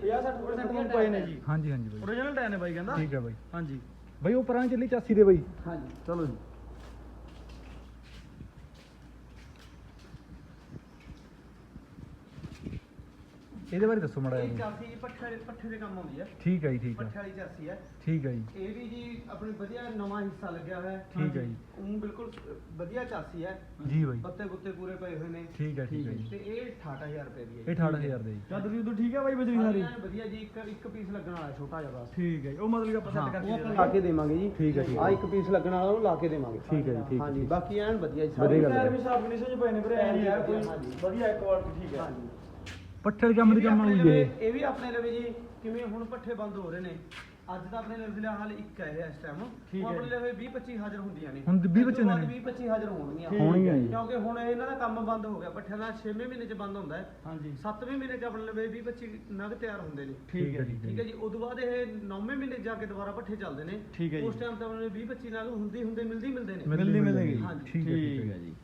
50 60% ਕੋਲ ਪਏ ਨੇ ਜੀ।
ਹਾਂਜੀ ਹਾਂਜੀ ਬਾਈ।
ਓਰੀਜਨਲ ਟਾਇਰ ਨੇ ਬਾਈ ਕਹਿੰਦਾ?
ਠੀਕ ਹੈ ਬਾਈ।
ਹਾਂਜੀ।
ਬਾਈ ਉਹ ਪਰਾਂ ਚੱਲੀ 84 ਦੇ ਬਾਈ।
ਹਾਂਜੀ
ਚਲੋ ਜੀ।
ਇਹਦੇ ਬਾਰੇ ਦੱਸੋ ਮੜਾ
ਇਹ
ਜੀ
ਚਾਸੀ ਜੀ ਪੱਠੇ ਪੱਠੇ ਦੇ ਕੰਮ ਆਉਂਦੀ ਹੈ
ਠੀਕ ਹੈ ਜੀ ਠੀਕ ਹੈ
ਪੱਠੇ ਵਾਲੀ ਚਾਸੀ ਹੈ
ਠੀਕ ਹੈ ਜੀ।
ਇਹ ਵੀ ਜੀ ਆਪਣੀ ਵਧੀਆ ਨਵਾਂ ਹਿੱਸਾ ਲੱਗਿਆ ਹੋਇਆ। ਹੈ
ਠੀਕ ਹੈ ਜੀ।
ਉਹ ਬਿਲਕੁਲ ਵਧੀਆ ਚਾਸੀ ਹੈ
ਜੀ ਬਾਈ।
ਪੱਤੇ ਪੁੱਤੇ ਪੂਰੇ ਪਏ ਹੋਏ ਨੇ।
ਠੀਕ ਹੈ ਠੀਕ ਹੈ ਜੀ।
ਤੇ ਇਹ 68000 ਰੁਪਏ ਦੀ ਹੈ
ਇਹ 18000 ਦੇ ਜੀ।
ਜਦ ਵੀ ਉਦੋਂ ਠੀਕ ਹੈ ਬਾਈ ਬਜਰੀ ਸਾਰੀ।
ਵਧੀਆ ਜੀ ਇੱਕ ਇੱਕ ਪੀਸ ਲੱਗਣ ਵਾਲਾ ਛੋਟਾ ਜਿਹਾ ਬਸ।
ਠੀਕ ਹੈ ਜੀ, ਉਹ ਮਤਲਬ ਕਿ ਆਪਾਂ ਸੈੱਟ
ਉਹ
ਕਰਕੇ
ਆਪਾਂ ਲਾ ਕੇ ਦੇਵਾਂਗੇ ਜੀ।
ਠੀਕ ਹੈ ਠੀਕ
ਆ। ਇੱਕ ਪੀਸ ਲੱਗਣ ਵਾਲਾ ਉਹ ਲਾ ਕੇ ਦੇਵਾਂਗੇ।
ਠੀਕ ਹੈ ਜੀ ਠੀਕ ਹੈ
ਹਾਂਜੀ
ਠੀਕ।
ਬਾਕੀ ਐਨ ਵਧੀਆ ਜੀ
ਵਧੀਆ ਗੱਲ
ਟਾਇਰ
ਹੈ।
ਵੀ ਸਾਫ਼ ਕੰਡੀਸ਼ਨ ਚ ਪਏ ਨੇ ਵੀਰੇ। ਐ ਯਾਰ ਕੋਈ। ਵਧੀਆ ਕੁਆਲਿਟੀ ਠੀਕ ਹੈ
ਹਾਂਜੀ
ਪੱਠੇ ਕੰਮ ਦੀ ਕੰਮ ਆਉਂਦੀ ਹੈ।
ਇਹ ਵੀ ਆਪਣੇ ਲਵੇ ਜੀ ਕਿਵੇਂ ਹੁਣ ਪੱਠੇ ਬੰਦ ਹੋ ਰਹੇ ਨੇ। ਅੱਜ ਤਾਂ ਆਪਣੇ ਲਵੇ ਫਿਲਹਾਲ ਇੱਕ ਹੈ ਇਸ ਟਾਈਮ
ਠੀਕ ਹੈ।
ਆਪਣੇ ਲਵੇ 20 25 ਹਾਜ਼ਰ ਹੁੰਦੀਆਂ ਨੇ।
ਹੁਣ 20 25
20
ਹੁੰਦੀਆਂ ਨੇ।
20 25 ਹਾਜ਼ਰ ਹੋਣਗੀਆਂ।
ਠੀਕ
ਹੋਣਗੀਆਂ ਜੀ।
ਕਿਉਂਕਿ ਹੁਣ ਇਹਨਾਂ ਦਾ ਕੰਮ ਬੰਦ ਹੋ ਗਿਆ। ਪੱਠਿਆਂ ਦਾ 6ਵੇਂ ਮਹੀਨੇ 'ਚ ਬੰਦ ਹੁੰਦਾ ਹੈ।
ਹਾਂਜੀ।
7ਵੇਂ ਮਹੀਨੇ 'ਚ ਆਪਣੇ ਲਵੇ 20 25 ਨਗ ਤਿਆਰ ਹੁੰਦੇ ਨੇ।
ਠੀਕ ਹੈ
ਠੀਕ
ਠੀਕ
ਹੈ ਜੀ। ਉਦੋਂ ਬਾਅਦ ਇਹ 9ਵੇਂ ਮਹੀਨੇ 'ਚ ਜਾ ਕੇ ਦੁਬਾਰਾ ਪੱਠੇ ਚੱਲਦੇ ਨੇ।
ਠੀਕ ਹੈ ਜੀ।
ਉਸ ਟਾਈਮ ਤਾਂ ਆਪਣੇ 20 25 ਨਗ ਹੁੰਦੀ ਹੁੰਦੇ ਮਿਲਦੀ ਮਿਲਦੇ ਨੇ
ਮਿਲਦੀ ਮਿਲੇਗੀ
ਹਾਂਜੀ।
ਠੀਕ ਹੈ
ਜੀ।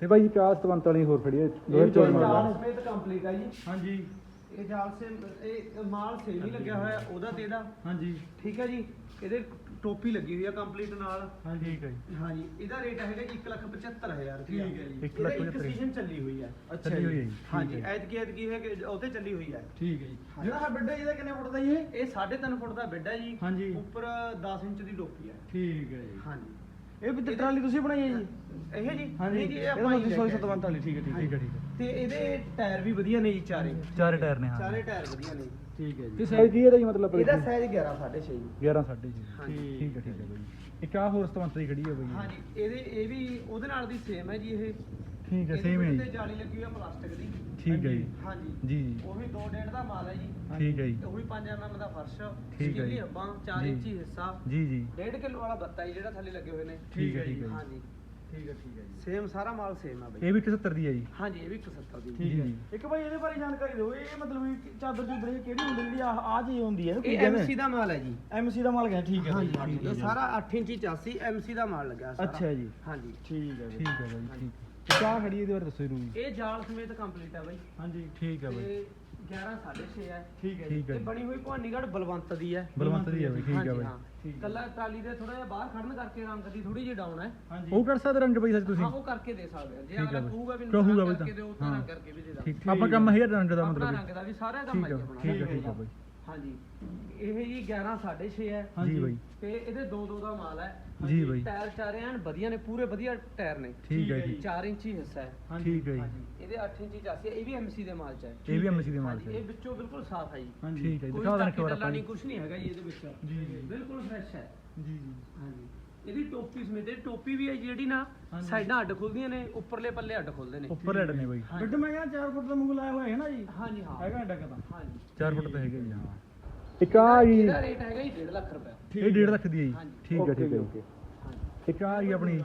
ਤੇ ਬਾਈ ਕਾਸ ਤਵੰਤ ਵਾਲੀ ਹੋਰ ਖੜੀ ਹੈ
ਇਹ
ਚੌੜੀ ਮਾਡਲ
ਜਾਲ
ਆ।
ਸਮੇਤ ਕੰਪਲੀਟ ਹੈ ਜੀ।
ਹਾਂਜੀ।
ਇਹ ਜਾਲ ਸੇ ਇਹ ਮਾਲ ਸੇਮ ਹੀ ਲੱਗਿਆ ਹੋਇਆ ਉਹਦਾ ਤੇ ਇਹਦਾ
ਹਾਂਜੀ।
ਠੀਕ ਹੈ ਜੀ? ਇਹਦੇ ਟੋਪੀ ਲੱਗੀ ਹੋਈ ਆ ਕੰਪਲੀਟ ਨਾਲ।
ਹਾਂਜੀ ਠੀਕ ਹੈ ਜੀ।
ਹਾਂਜੀ ਇਹਦਾ ਰੇਟ ਹੈਗਾ ਜੀ 175000 ਰੁਪਏ
ਠੀਕ ਹੈ ਜੀ।
ਇੱਕ ਲੱਖ
ਇੱਕ
ਪਝੱਤਰ।
ਸੀਜ਼ਨ ਚੱਲੀ ਹੋਈ ਹੈ
ਚੱਲੀ ਹੋਈ ਹੈ ਜੀ।
ਹਾਂਜੀ
ਠੀਕ ਹੈ।
ਐਤਕੀ ਐਤਕੀ ਹੈ ਕਿ ਉਹਤੇ ਚੱਲੀ ਹੋਈ ਹੈ
ਠੀਕ ਹੈ ਜੀ। ਜਿਹੜਾ ਹੈ ਬੈੱਡ ਇਹਦਾ ਕਿੰਨੇ ਫੁੱਟ ਦਾ ਜੀ ਇਹ?
ਇਹ 3.5 ਫੁੱਟ ਦਾ ਬੈੱਡ ਹੈ ਜੀ।
ਹਾਂਜੀ।
ਉੱਪਰ 10 ਇੰਚ ਦੀ ਟੋਪੀ ਹੈ
ਠੀਕ ਹੈ ਜੀ।
ਹਾਂਜੀ।
ਇਹ ਵੀ ਟਰਾਲੀ ਤੁਸੀਂ ਬਣਾਈ ਹੈ ਜੀ?
ਇਹ ਜੀ?
ਹਾਂਜੀ।
ਜੀ ਇਹ ਆਪਾਂ ਹੀ ਲੈ ਕੇ
127 ਵਾਲੀ ਠੀਕ ਹੈ ਠੀਕ ਹੈ
ਠੀਕ ਹੈ ਠੀਕ ਹੈ।
ਤੇ ਇਹਦੇ ਟਾਇਰ ਵੀ ਵਧੀਆ ਨੇ ਜੀ ਚਾਰੇ।
ਚਾਰੇ ਟਾਇਰ ਨੇ ਹਾਂ।
ਚਾਰੇ ਟਾਇਰ ਵਧੀਆ ਨੇ
ਠੀਕ ਹੈ
ਤੇ ਸਾਈਜ਼ ਕੀ ਇਹਦਾ ਜੀ ਮਤਲਬ?
ਇਹਦਾ ਸਾਈਜ਼ 11 6.5 ਜੀ।
11 ਸਾਢੇ ਜੀ
ਹਾਂਜੀ।
ਠੀਕ ਹੈ ਠੀਕ ਹੈ ਬਾਈ। ਇੱਕ ਆ ਹੋਰ ਤਵੰਤ ਦੀ ਖੜੀ ਹੈ ਬਾਈ।
ਹਾਂਜੀ ਇਹਦੇ ਇਹ ਵੀ ਉਹਦੇ ਨਾਲ ਦੀ ਸੇਮ ਹੈ ਜੀ ਇਹ।
ਠੀਕ ਹੈ ਸੇਮ ਹੈ ਜੀ
ਜਾਲੀ ਲੱਗੀ ਹੋਈ ਹੈ ਪਲਾਸਟਿਕ ਦੀ
ਠੀਕ ਹੈ ਜੀ
ਹਾਂਜੀ
ਜੀ ਜੀ
ਉਹ ਵੀ 2.5 ਦਾ ਮਾਲ ਹੈ ਜੀ
ਠੀਕ ਹੈ ਜੀ
ਉਹ ਵੀ 5 mm ਦਾ ਫਰਸ਼
ਠੀਕ ਹੈ ਜੀ।
ਹੱਬਾਂ 4
ਜੀ।
ਇੰਚੀ ਹਿੱਸਾ
ਜੀ ਜੀ
1.5 ਕਿਲੋ ਵਾਲਾ ਬੱਤਾ ਜੀ ਜਿਹੜਾ ਥੱਲੇ ਲੱਗੇ ਹੋਏ ਨੇ
ਠੀਕ ਹੈ ਜੀ
ਹਾਂਜੀ
ਠੀਕ ਹੈ ਠੀਕ ਹੈ ਜੀ
ਸੇਮ ਸਾਰਾ ਮਾਲ ਸੇਮ ਆ ਬਈ
ਇਹ ਵੀ 71 ਦੀ ਹੈ ਜੀ
ਹਾਂਜੀ ਇਹ ਵੀ 71 ਦੀ
ਠੀਕ ਹੈ ਜੀ
ਇੱਕ ਭਾਈ ਇਹਦੇ ਬਾਰੇ ਜਾਣਕਾਰੀ ਦਿਓ ਇਹ ਮਤਲਬ ਚਾਦਰ ਚੂਦਰ ਇਹ ਕਿਹੜੀ ਹੁੰਦੀ ਜਿਹੜੀ ਆ ਆ ਜੀ ਹੁੰਦੀ ਹੈ
ਇਹ ਐਮਸੀ ਦਾ ਮਾਲ ਹੈ ਜੀ
ਐਮਸੀ ਦਾ ਮਾਲ ਗਿਆ ਠੀਕ ਹੈ
ਹਾਂਜੀ ਇਹ
ਜੀ।
ਸਾਰਾ 8 ਇੰਚੀ ਚਾਸੀ ਐਮਸੀ ਦਾ ਮਾਲ ਲੱਗਿਆ ਸਾਰਾ
ਅੱਛਾ ਜੀ
ਹਾਂਜੀ
ਠੀਕ ਹੈ ਜੀ
ਠੀਕ ਹੈ ਬਾਈ ਠੀਕ ਚਾਹ ਖੜੀ ਇਹਦੇ ਬਾਰੇ ਦੱਸੋ ਜਰੂਰ।
ਇਹ ਜਾਲ ਸਮੇਤ ਕੰਪਲੀਟ ਹੈ ਬਾਈ।
ਹਾਂਜੀ
ਠੀਕ ਹੈ ਬਾਈ।
ਤੇ 11 6.5 ਹੈ।
ਠੀਕ ਹੈ ਜੀ
ਠੀਕ ਹੈ।
ਇਹ
ਜੀ।
ਬਣੀ ਹੋਈ ਭਵਾਨੀਗੜ੍ਹ ਬਲਵੰਤ ਦੀ ਹੈ।
ਬਲਵੰਤ ਦੀ ਹੈ ਬਾਈ ਠੀਕ ਹੈ
ਹਾਂਜੀ,
ਬਾਈ।
ਹਾਂ। ਕੱਲਾ ਟਰਾਲੀ ਦੇ ਥੋੜਾ ਜਿਹਾ ਬਾਹਰ ਖੜਨ ਕਰਕੇ ਰੰਗ ਦੀ ਥੋੜੀ ਜਿਹੀ ਡਾਊਨ ਹੈ।
ਹਾਂਜੀ।
ਉਹ ਕਰ ਸਕਦੇ ਰੰਗ ਬਾਈ ਸੱਚ ਤੁਸੀਂ?
ਹਾਂ ਉਹ ਕਰਕੇ ਦੇ ਸਕਦੇ ਆ ਜੇ
ਠੀਕ ਹੈ
ਅਗਲਾ
ਬਾਈ।
ਕਹੂਗਾ ਵੀ
ਕਹੂਗਾ
ਰੰਗ
ਬਈ
ਕਰਕੇ
ਤਾਂ।
ਦਿਓ ਤਾਂ
ਹਾਂ।
ਰੰਗ ਕਰਕੇ ਵੀ ਦੇ ਦਾਂ
ਠੀਕ ਆਪਣਾ ਕੰਮ ਹੈ ਰੰਗ ਦਾ
ਆਪਣਾ
ਮਤਲਬ
ਰੰਗ ਦਾ ਵੀ ਸਾਰਾ ਕੰਮ
ਠੀਕ
ਹੈ
ਹੈ
ਆਪਣਾ
ਠੀਕ ਹੈ ਠੀਕ ਹੈ ਬਾਈ।
ਹਾਂਜੀ। ਇਹ ਜੀ 11 6.5 ਹੈ।
ਜੀ ਬਾਈ।
ਤੇ ਇਹਦੇ ਦੋ ਦੋ ਦਾ ਮਾਲ ਹੈ।
ਜੀ ਬਾਈ।
ਟਾਇਰ ਚਾਰੇ ਐਨ ਵਧੀਆ ਨੇ ਪੂਰੇ ਵਧੀਆ ਟਾਇਰ ਨੇ।
ਠੀਕ ਹੈ ਜੀ।
4 ਇੰਚੀ ਹਿੱਸਾ ਹੈ।
ਠੀਕ ਹੈ ਜੀ।
ਹਾਂਜੀ ਇਹਦੇ 8 ਇੰਚੀ ਚਾਸੀ ਹੈ ਇਹ ਵੀ ਐਮਸੀ ਦੇ ਮਾਲ ਚ ਹੈ।
ਇਹ ਵੀ ਐਮਸੀ ਦੇ ਮਾਲ
ਹਾਂਜੀ, ਇਹ ਵਿੱਚੋਂ ਬਿਲਕੁਲ ਸਾਫ਼ ਹੈ ਜੀ।
ਹਾਂਜੀ।
ਠੀਕ ਹੈ ਦਿਖਾ ਦੇਣ ਇੱਕ ਵਾਰ ਆਪਾਂ
ਨਹੀਂ। ਕੁਝ ਨਹੀਂ ਹੈਗਾ ਜੀ ਇਹਦੇ ਵਿੱਚ।
ਜੀ
ਬਿਲਕੁਲ ਫਰੈਸ਼ ਹੈ।
ਜੀ ਜੀ।
ਹਾਂਜੀ। ਇਹਦੀ ਟੋਪੀ ਸਮੇਤ ਇਹ ਟੋਪੀ ਵੀ ਹੈ ਜਿਹੜੀ ਨਾ। ਸਾਈਡਾਂ ਅੱਡ ਖੁੱਲਦੀਆਂ ਨੇ ਉੱਪਰਲੇ ਪੱਲੇ ਅੱਡ ਖੁੱਲਦੇ ਨੇ।
ਉੱਪਰ ਲੈਟ ਨੇ ਬਾਈ।
ਬਿੱਟ ਮੈਂ ਕਿਹਾ 4 ਫੁੱਟ ਦਾ ਮੁੰਗ ਲਾਇਆ ਹੋਇਆ ਹੈ ਨਾ ਜੀ।
ਹਾਂਜੀ ਹਾਂ।
ਹੈਗਾ ਡੱਕ ਤਾਂ
ਹਾਂਜੀ।
4 ਫੁੱਟ ਤਾਂ ਹੈਗੇ ਜੀ। ਹਾਂ। ਇੱਕ ਆ ਜੀ।
ਇਹਦਾ ਰੇਟ ਹੈਗਾ ਜੀ 1.5 ਲੱਖ ਰੁਪਏ।
ਇਹ 1.5 ਲੱਖ ਦੀ ਹੈ ਜੀ।
ਹਾਂਜੀ।
ਠੀਕ ਹੈ ਠੀਕ ਹੈ।
ਹਾਂਜੀ।
ਇੱਕ ਆ ਜੀ ਆਪਣੀ।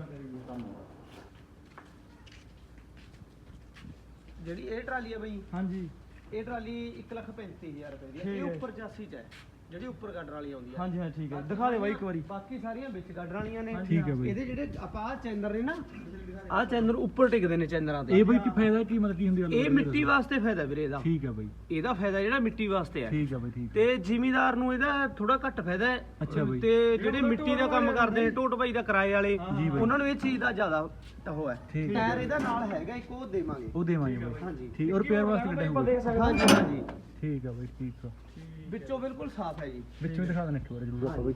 ਜਿਹੜੀ ਇਹ ਟਰਾਲੀ ਹੈ ਬਈ
ਹਾਂਜੀ।
ਇਹ ਟਰਾਲੀ 135000 ਰੁਪਏ ਦੀ ਹੈ। ਇਹ। ਉੱਪਰ ਚਾਸੀ ਚ ਹੈ। ਜਿਹੜੀ ਉੱਪਰ ਗਾਡਰ ਵਾਲੀ ਆਉਂਦੀ ਹੈ
ਹਾਂਜੀ ਹਾਂ ਠੀਕ ਹੈ ਦਿਖਾ ਦੇ ਬਾਈ ਇੱਕ ਵਾਰੀ।
ਬਾਕੀ ਸਾਰੀਆਂ ਵਿੱਚ ਗਾਡਰ ਵਾਲੀਆਂ ਨੇ।
ਠੀਕ ਹੈ ਬਾਈ।
ਇਹਦੇ ਜਿਹੜੇ ਆਪਾਂ ਆਹ ਚੈਨਰ ਨੇ ਨਾ ਆਹ ਚੈਨਰ ਉੱਪਰ ਟਿਕਦੇ ਨੇ ਚੈਨਰਾਂ ਤੇ।
ਇਹ ਬਾਈ ਕੀ ਫਾਇਦਾ ਕੀ ਮਤਲਬ ਕੀ ਹੁੰਦੀ ਗੱਲ
ਇਹ ਮਿੱਟੀ ਵਾਸਤੇ ਫਾਇਦਾ ਵੀਰੇ ਇਹਦਾ।
ਠੀਕ ਹੈ ਬਾਈ।
ਇਹਦਾ ਫਾਇਦਾ ਜਿਹੜਾ ਮਿੱਟੀ ਵਾਸਤੇ ਹੈ
ਠੀਕ ਹੈ ਬਾਈ ਠੀਕ
ਤੇ ਜ਼ਿਮੀਦਾਰ ਨੂੰ ਇਹਦਾ ਥੋੜਾ ਘੱਟ ਫਾਇਦਾ ਹੈ।
ਅੱਛਾ ਬਾਈ।
ਤੇ ਜਿਹੜੇ ਮਿੱਟੀ ਦਾ ਕੰਮ ਕਰਦੇ ਨੇ ਟੋਟ ਬਾਈ ਦਾ ਕਿਰਾਏ ਵਾਲੇ
ਜੀ ਬਾਈ।
ਉਹਨਾਂ ਨੂੰ ਇਹ ਚੀਜ਼ ਦਾ ਜ਼ਿਆਦਾ ਉਹ ਹੈ।
ਠੀਕ ਹੈ
ਟਾਇਰ ਇਹਦਾ ਨਾਲ ਹੈਗਾ ਇੱਕ ਉਹ ਦੇਵਾਂਗੇ।
ਉਹ ਦੇਵਾਂਗੇ ਬਾਈ।
ਹਾਂਜੀ।
ਠੀਕ ਔਰ ਰਿਪੇਅਰ ਵਾਸਤੇ ਕਿੱਡਾ ਹੋਊਗਾ?
ਹਾਂਜੀ ਹਾਂਜੀ।
ਠੀਕ ਹੈ ਬਾਈ ਠੀਕ ਆ।
ਵਿੱਚੋਂ ਬਿਲਕੁਲ ਸਾਫ਼ ਹੈ ਜੀ।
ਵਿੱਚੋਂ ਹੀ ਦਿਖਾ ਦੇਣਾ ਇੱਕ ਵਾਰ ਜਰੂਰ। ਆਪਾਂ ਬਾਈ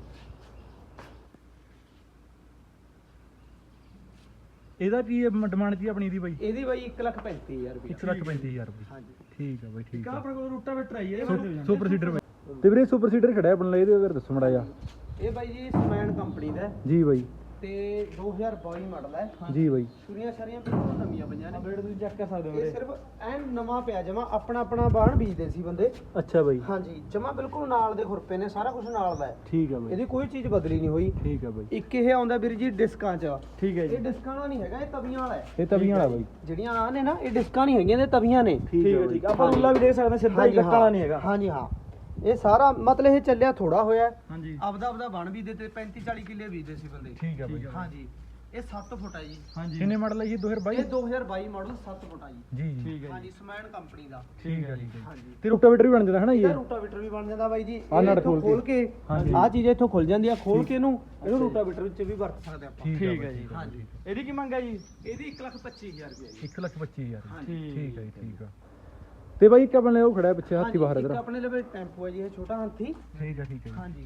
ਇਹਦਾ ਕੀ ਡਿਮਾਂਡ ਕੀ ਆਪਣੀ ਦੀ ਬਾਈ?
ਇਹਦੀ ਬਾਈ 135000 ਰੁਪਏ
1 ਲੱਖ 35000 ਰੁਪਏ
ਹਾਂਜੀ।
ਠੀਕ ਆ ਬਾਈ ਠੀਕ
ਕਾ
ਆ
ਆਪਣੇ ਕੋਲ ਰੂਟਾ ਵੇਟਰ ਆਈ ਹੈ
ਸੁਪਰ ਸੀਡਰ ਬਾਈ। ਤੇ ਵੀਰੇ ਸੁਪਰ ਸੀਡਰ ਖੜਾ ਆਪਣ ਲਈ ਇਹਦੇ ਬਾਰੇ ਦੱਸੋ ਮੜਾ ਜਾ
ਇਹ ਬਾਈ ਜੀ ਸਮੈਨ ਕੰਪਨੀ ਦਾ
ਜੀ ਬਾਈ।
ਤੇ 2022 ਮਾਡਲ ਹੈ।
ਜੀ ਬਾਈ।
ਛੁਰੀਆਂ ਸਾਰੀਆਂ ਬਿਲਕੁਲ ਨਵੀਆਂ ਪਈਆਂ ਨੇ।
ਅਪਡੇਟ ਤੁਸੀਂ ਚੈੱਕ ਕਰ ਸਕਦੇ ਹੋ
ਇਹ
ਵੀਰੇ।
ਸਿਰਫ ਐਨ ਨਵਾਂ ਪਿਆ ਜਮਾ ਆਪਣਾ ਆਪਣਾ ਬਾਣ ਬੀਜਦੇ ਸੀ ਬੰਦੇ।
ਅੱਛਾ ਬਾਈ।
ਹਾਂਜੀ ਜਮਾ ਬਿਲਕੁਲ ਨਾਲ ਦੇ ਖੁਰਪੇ ਨੇ ਸਾਰਾ ਕੁਝ ਨਾਲ ਦਾ ਹੈ।
ਠੀਕ ਆ ਬਾਈ।
ਇਹਦੀ ਕੋਈ ਚੀਜ਼ ਬਦਲੀ ਨਹੀਂ ਹੋਈ।
ਠੀਕ ਆ ਬਾਈ।
ਇੱਕ ਇਹ ਆਉਂਦਾ ਵੀਰ ਜੀ ਡਿਸਕਾਂ 'ਚ।
ਠੀਕ ਹੈ ਜੀ।
ਇਹ ਡਿਸਕਾਂ ਵਾਲਾ ਨਹੀਂ ਹੈਗਾ ਇਹ ਤਵੀਆਂ ਵਾਲਾ ਹੈ।
ਇਹ ਤਵੀਆਂ ਵਾਲਾ ਬਾਈ।
ਜਿਹੜੀਆਂ ਆ ਨੇ ਨਾ ਇਹ ਡਿਸਕਾਂ ਨਹੀਂ ਹੈਗੀਆਂ ਇਹ ਤਵੀਆਂ ਨੇ।
ਠੀਕ ਹੈ ਠੀਕ ਹੈ। ਆਪਾਂ ਰੂਲਾ ਵੀ ਦੇਖ ਸਕਦੇ ਹਾਂ ਸਿੱਧਾ ਹੀ ਕੱਟਾ ਵਾਲਾ ਨਹੀਂ ਹੈਗਾ।
ਹਾਂਜੀ ਹਾਂ। ਇਹ ਸਾਰਾ ਮਤਲਬ ਇਹ ਚੱਲਿਆ ਥੋੜਾ ਹੋਇਆ ਹੈ।
ਹਾਂਜੀ।
ਆਪਦਾ ਆਪਦਾ ਬਣ ਵੀ ਦੇ ਤੇ 35 40 ਕਿੱਲੇ ਬੀਜਦੇ ਸੀ ਬੰਦੇ।
ਠੀਕ ਆ ਬਾਈ।
ਹਾਂਜੀ। ਇਹ 7 ਫੁੱਟ ਹੈ ਜੀ।
ਹਾਂਜੀ।
ਕਿੰਨੇ ਮਾਡਲ ਹੈ ਜੀ? 2022
ਇਹ 2022 ਮਾਡਲ 7 ਫੁੱਟ ਆ ਜੀ।
ਜੀ ਜੀ।
ਠੀਕ ਹੈ
ਹਾਂਜੀ ਸਮੈਨ ਕੰਪਨੀ ਦਾ।
ਠੀਕ ਆ ਠੀਕ ਆ
ਹਾਂਜੀ।
ਤੇ ਰੋਟਾਵੇਟਰ ਵੀ ਬਣ ਜਾਂਦਾ ਹੈ ਨਾ ਜੀ? ਇਹ?
ਰੂਟਾਵੀਟਰ ਵੀ ਬਣ ਜਾਂਦਾ ਬਾਈ ਜੀ।
ਆਹ
ਇਹ
ਨਟ ਖੋਲ
ਕੇ।
ਹਾਂਜੀ।
ਆਹ ਚੀਜ਼ ਇੱਥੋਂ ਖੁੱਲ ਜਾਂਦੀ ਆ ਖੋਲ ਕੇ ਇਹਨੂੰ ਇਹਨੂੰ ਰੂਟਾਵੀਟਰ ਵਿੱਚ ਵੀ ਵਰਤ ਸਕਦੇ ਆਪਾਂ।
ਠੀਕ ਆ
ਹੈ ਜੀ।
ਹਾਂਜੀ।
ਇਹਦੀ ਕੀ ਮੰਗ ਹੈ ਜੀ?
ਇਹਦੀ 125000 ਰੁਪਏ ਜੀ।
1 ਲੱਖ 25000
ਹਾਂਜੀ।
ਠੀਕ ਹੈ ਜੀ ਠੀਕ ਆ। ਤੇ ਬਾਈ ਇੱਕ ਆਪਣੇ ਉਹ ਖੜਾ ਹੈ ਪਿੱਛੇ ਹਾਥੀ ਬਾਹਰ ਇਧਰ।
ਆਪਣੇ ਲਈ ਟੈਂਪੂ ਹੈ ਜੀ ਇਹ ਛੋਟਾ ਹਾਥੀ।
ਠੀਕ ਆ ਠੀਕ ਹੈ
ਹਾਂਜੀ।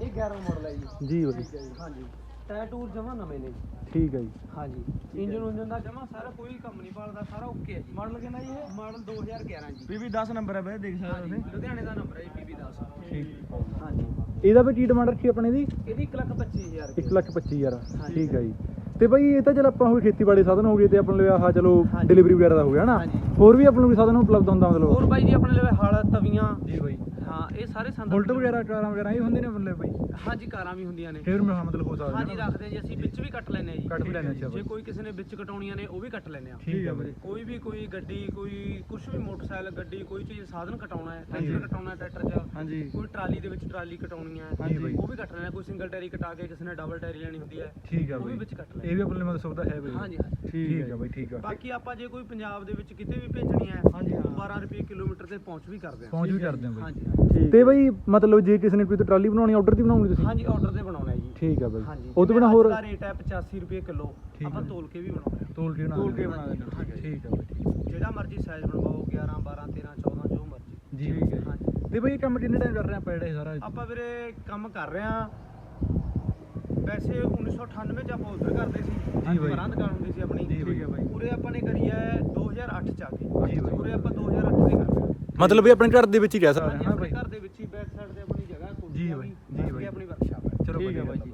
ਇਹ 11 ਮਾਡਲ ਹੈ ਜੀ।
ਜੀ ਬਾਈ
ਹਾਂਜੀ। ਟਾਇਰ ਟੂਰ ਜਮਾ ਨਵੇਂ ਨੇ
ਠੀਕ ਹੈ ਜੀ।
ਹਾਂਜੀ। ਇੰਜਨ ਉਂਜਨ ਦਾ ਜਮਾ ਸਾਰਾ ਕੋਈ ਕੰਮ ਨਹੀਂ ਪਾਲਦਾ ਸਾਰਾ ਓਕੇ ਹੈ ਜੀ। ਮਾਡਲ ਕਿੰਨਾ ਜੀ ਇਹ? ਮਾਡਲ 2011 ਜੀ।
ਬੀਬੀ 10 ਨੰਬਰ ਹੈ ਬਈ ਦੇਖ ਸਕਦੇ ਹੋ
ਲੁਧਿਆਣੇ ਦਾ ਨੰਬਰ ਹੈ ਜੀ ਪੀਬੀ 10
ਠੀਕ।
ਹਾਂਜੀ।
ਇਹਦਾ ਵੀ ਕੀ ਡਿਮਾਂਡ ਰੱਖੀ ਆਪਣੇ ਦੀ?
ਇਹਦੀ 125000 ਰੁਪਏ।
1 ਲੱਖ 25000
ਹਾਂਜੀ।
ਠੀਕ ਹੈ ਜੀ। ਤੇ ਬਾਈ ਇਹ ਤਾਂ ਚਲ ਆਪਾਂ ਹੋ ਗਏ ਖੇਤੀਬਾੜੀ ਸਾਧਨ ਹੋ ਗਏ ਤੇ ਆਪਣੇ ਲਈ ਆਹ ਚਲੋ। ਡਿਲੀਵਰੀ ਵਗੈਰਾ ਦਾ ਹੋ ਗਿਆ ਨਾ
ਹਾਂਜੀ।
ਹੋਰ ਵੀ ਆਪਾਂ ਨੂੰ ਸਾਧਨ ਉਪਲਬਧ ਹੁੰਦਾ ਮਤਲਬ
ਹੋਰ ਬਾਈ ਜੀ ਆਪਣੇ ਲਈ ਹਾਲ ਤਵੀਆਂ
ਜੀ ਬਾਈ
ਹਾਂ ਇਹ ਸਾਰੇ ਸੰਦ
ਬੁਲਟ ਵਗੈਰਾ ਕਾਰਾਂ ਵਗੈਰਾ ਇਹ ਹੁੰਦੇ ਨੇ ਲਈ ਬਾਈ?
ਹਾਂਜੀ ਕਾਰਾਂ ਵੀ ਹੁੰਦੀਆਂ ਨੇ।
ਫਿਰ ਮੈਂ ਮਤਲਬ ਹੋ ਸਕਦਾ
ਹਾਂਜੀ। ਰੱਖਦੇ ਜੀ ਅਸੀਂ ਵਿੱਚ ਵੀ ਕੱਟ ਲੈਨੇ ਆ ਜੀ।
ਕੱਟ ਵੀ ਲੈਂਦੇ ਅੱਛਾ
ਜੇ ਕੋਈ ਕਿਸੇ ਨੇ ਵਿੱਚ ਕਟਾਉਣੀਆਂ ਨੇ ਉਹ ਵੀ ਕੱਟ ਲੈਨੇ ਆ
ਠੀਕ ਹੈ ਬਾਈ।
ਕੋਈ ਵੀ ਕੋਈ ਗੱਡੀ ਕੋਈ ਕੁਝ ਵੀ ਮੋਟਰਸਾਈਕਲ ਗੱਡੀ ਕੋਈ ਚੀਜ਼ ਸਾਧਨ ਕਟਾਉਣਾ ਹੈ। ਟਰੈਕਟਰ ਕਟਾਉਣਾ ਹੈ ਟਰੈਕਟਰ 'ਚ
ਹਾਂਜੀ।
ਕੋਈ ਟਰਾਲੀ ਦੇ ਵਿੱਚ ਟਰਾਲੀ ਕਟਾਉਣੀ ਹੈ। ਉਹ ਵੀ ਕੱਟ ਲੈਣਾ ਕੋਈ ਸਿੰਗਲ ਟੈਰੀ ਕਟਾ ਕੇ ਕਿਸੇ ਨੇ ਡਬਲ ਟੈਰੀ ਲੈਣੀ ਹੁੰਦੀ ਹੈ
ਠੀਕ ਹੈ
ਉਹ ਵੀ ਵਿੱਚ ਕੱਟ
ਇਹ
ਲੈਣਾ
ਵੀ ਆਪਣੇ ਮਤਲਬ ਸੁਵਿਧਾ ਹੈ ਬਾਈ।
ਹਾਂਜੀ
ਠੀਕ ਹੈ ਬਾਈ ਠੀਕ ਹੈ।
ਬਾਕੀ ਆਪਾਂ ਜੇ ਕੋਈ ਪੰਜਾਬ ਦੇ ਵਿੱਚ ਕਿਤੇ ਵੀ ਭੇਜਣੀ ਹੈ
ਹਾਂਜੀ, ਹਾਂ।
12 ਰੁਪਏ ਕਿਲੋਮੀਟਰ ਤੇ ਪਹੁੰਚ ਵੀ ਕਰਦੇ ਹਾਂ।
ਪਹੁੰਚ ਵੀ ਕਰਦੇ ਹਾਂ ਬਾਈ।
ਹਾਂਜੀ।
ਠੀਕ
ਤੇ ਬਾਈ ਮਤਲਬ ਜੇ ਕਿਸੇ ਨੇ ਕੋਈ ਟਰਾਲੀ ਬਣਾਉਣੀ ਆਰਡਰ ਦੀ ਬਣਾਉਣੀ ਤੁਸੀਂ?
ਹਾਂਜੀ ਆਰਡਰ ਤੇ ਬਣਾਉਣਾ ਹੈ ਜੀ।
ਠੀਕ ਹੈ ਬਾਈ।
ਹਾਂਜੀ।
ਉਹ ਤੋਂ ਬਿਨਾ ਹੋਰ
ਦਾ ਰੇਟ ਹੈ 85 ਰੁਪਏ ਕਿਲੋ। ਆਪਾਂ। ਤੋਲ ਕੇ ਵੀ ਬਣਾਉਣਾ ਹੈ।
ਤੋਲ ਕੇ ਬਣਾ
ਤੋਲ ਕੇ
ਦਿੰਦੇ
ਬਣਾ ਦਿੰਦੇ ਠੀਕ ਹੈ
ਬਾਈ।
ਜਿਹੜਾ ਮਰਜ਼ੀ ਸਾਈਜ਼ ਬਣਵਾਓ 11 12 13 14 ਜੋ ਮਰਜ਼ੀ।
ਜੀ ਠੀਕ ਹੈ
ਹਾਂਜੀ।
ਤੇ ਬਾਈ ਇਹ ਕੰਮ ਕਿੰਨੇ ਟਾਈਮ ਕਰ ਰਹੇ ਆਪਾਂ ਜਿਹੜਾ ਸਾਰਾ?
ਆਪਾਂ ਵੀਰੇ ਕੰਮ ਕਰ ਰਹੇ ਹਾਂ। ਵੈਸੇ 1998 ਚ ਆਪਾਂ ਉਧਰ ਕਰਦੇ ਸੀ।
ਜੀ ਬਾਈ।
ਪਰਾਂ ਦੁਕਾਨ ਹੁੰਦੀ ਸੀ ਆਪਣੀ।
ਠੀਕ ਹੈ ਬਾਈ।
ਪੂਰੇ ਆਪਾਂ ਨੇ ਕਰੀ ਹੈ 2008 ਚ ਆ ਕੇ।
ਜੀ। ਬਾਈ।
ਪੂਰੇ ਆਪਾਂ 2008 ਦੇ ਕਰ ਰਹੇ ਹਾਂ।
ਮਤਲਬ ਵੀ ਆਪਣੇ ਘਰ ਦੇ ਵਿੱਚ ਹੀ ਰਹਿ ਸਕਦੇ ਹਾਂ ਨਾ ਬਾਈ?
ਘਰ ਦੇ ਵਿੱਚ ਹੀ ਬੈਕ ਸਾਈਡ ਤੇ ਆਪਣੀ ਜਗ੍ਹਾ ਕੋਲ
ਜੀ ਬਾਈ, ਜੀ ਬਾਈ।
ਆਪਣੀ ਵਰਕਸ਼ਾਪ ਹੈ।
ਚਲੋ
ਠੀਕ ਹੈ ਬਾਈ ਜੀ।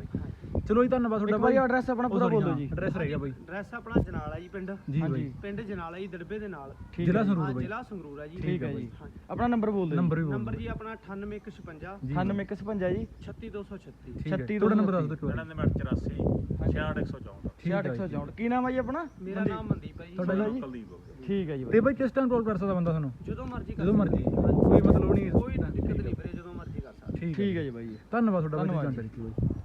ਚਲੋ ਜੀ ਧੰਨਵਾਦ ਤੁਹਾਡਾ
ਇੱਕ ਵਾਰੀ address ਆਪਣਾ ਪੂਰਾ ਬੋਲੋ ਜੀ।
ਐਡਰੈਸ ਰਹਿ ਗਿਆ ਬਾਈ।
ਐਡਰੈਸ ਆਪਣਾ ਜਨਾਲਾ ਜੀ ਪਿੰਡ।
ਜੀ
ਹਾਂਜੀ।
ਬਾਈ।
ਪਿੰਡ ਜਨਾਲਾ ਜੀ ਦੜਬੇ ਦੇ ਨਾਲ।
ਜ਼ਿਲ੍ਹਾ। ਸੰਗਰੂਰ
ਹਾਂ
ਬਾਈ।
ਜ਼ਿਲ੍ਹਾ ਸੰਗਰੂਰ ਹੈ ਜੀ।
ਠੀਕ ਹੈ ਜੀ। ਆਪਣਾ ਨੰਬਰ ਬੋਲ ਦਿਓ
ਨੰਬਰ ਵੀ ਬੋਲ
ਨੰਬਰ। ਜੀ ਆਪਣਾ 9856
ਜੀ
9155 ਜੀ
36236
ਠੀਕ ਹੈ।
36
ਤੁਹਾਡਾ ਨੰਬਰ ਦੱਸ ਦਿਓ ਇੱਕ ਵਾਰੀ।
9984 6164
ਠੀਕ ਹੈ ਜੀ।
6164 ਕੀ ਨਾਮ ਹੈ ਜੀ ਆਪਣਾ?
ਮੇਰਾ ਨਾਮ ਮਨਦੀਪ। ਹੈ ਜੀ
ਤੁਹਾਡਾ ਜੀ?
ਕੁਲਦੀਪ
ਠੀਕ ਹੈ ਜੀ
ਤੇ
ਬਾਈ
ਕਿਸ ਟਾਈਮ ਕਾਲ ਕਰ ਸਕਦਾ ਬੰਦਾ ਤੁਹਾਨੂੰ?
ਜਦੋਂ ਮਰਜ਼ੀ ਕਰ
ਜਦੋਂ ਮਰਜ਼ੀ। ਕੋਈ ਮਤਲਬ ਨਹੀਂ।
ਕੋਈ ਦਿੱਕਤ ਨਹੀਂ ਵੀਰੇ ਜਦੋਂ ਮਰਜ਼ੀ ਕਰ ਸਕਦੇ।
ਠੀਕ
ਠੀਕ ਹੈ ਜੀ ਬਾਈ
ਧੰਨਵਾਦ ਤੁਹਾਡਾ ਬਾਈ
ਧੰਨਵਾਦ
ਜਾਣਕਾਰੀ ਦਿੱਤੀ ਬਾਈ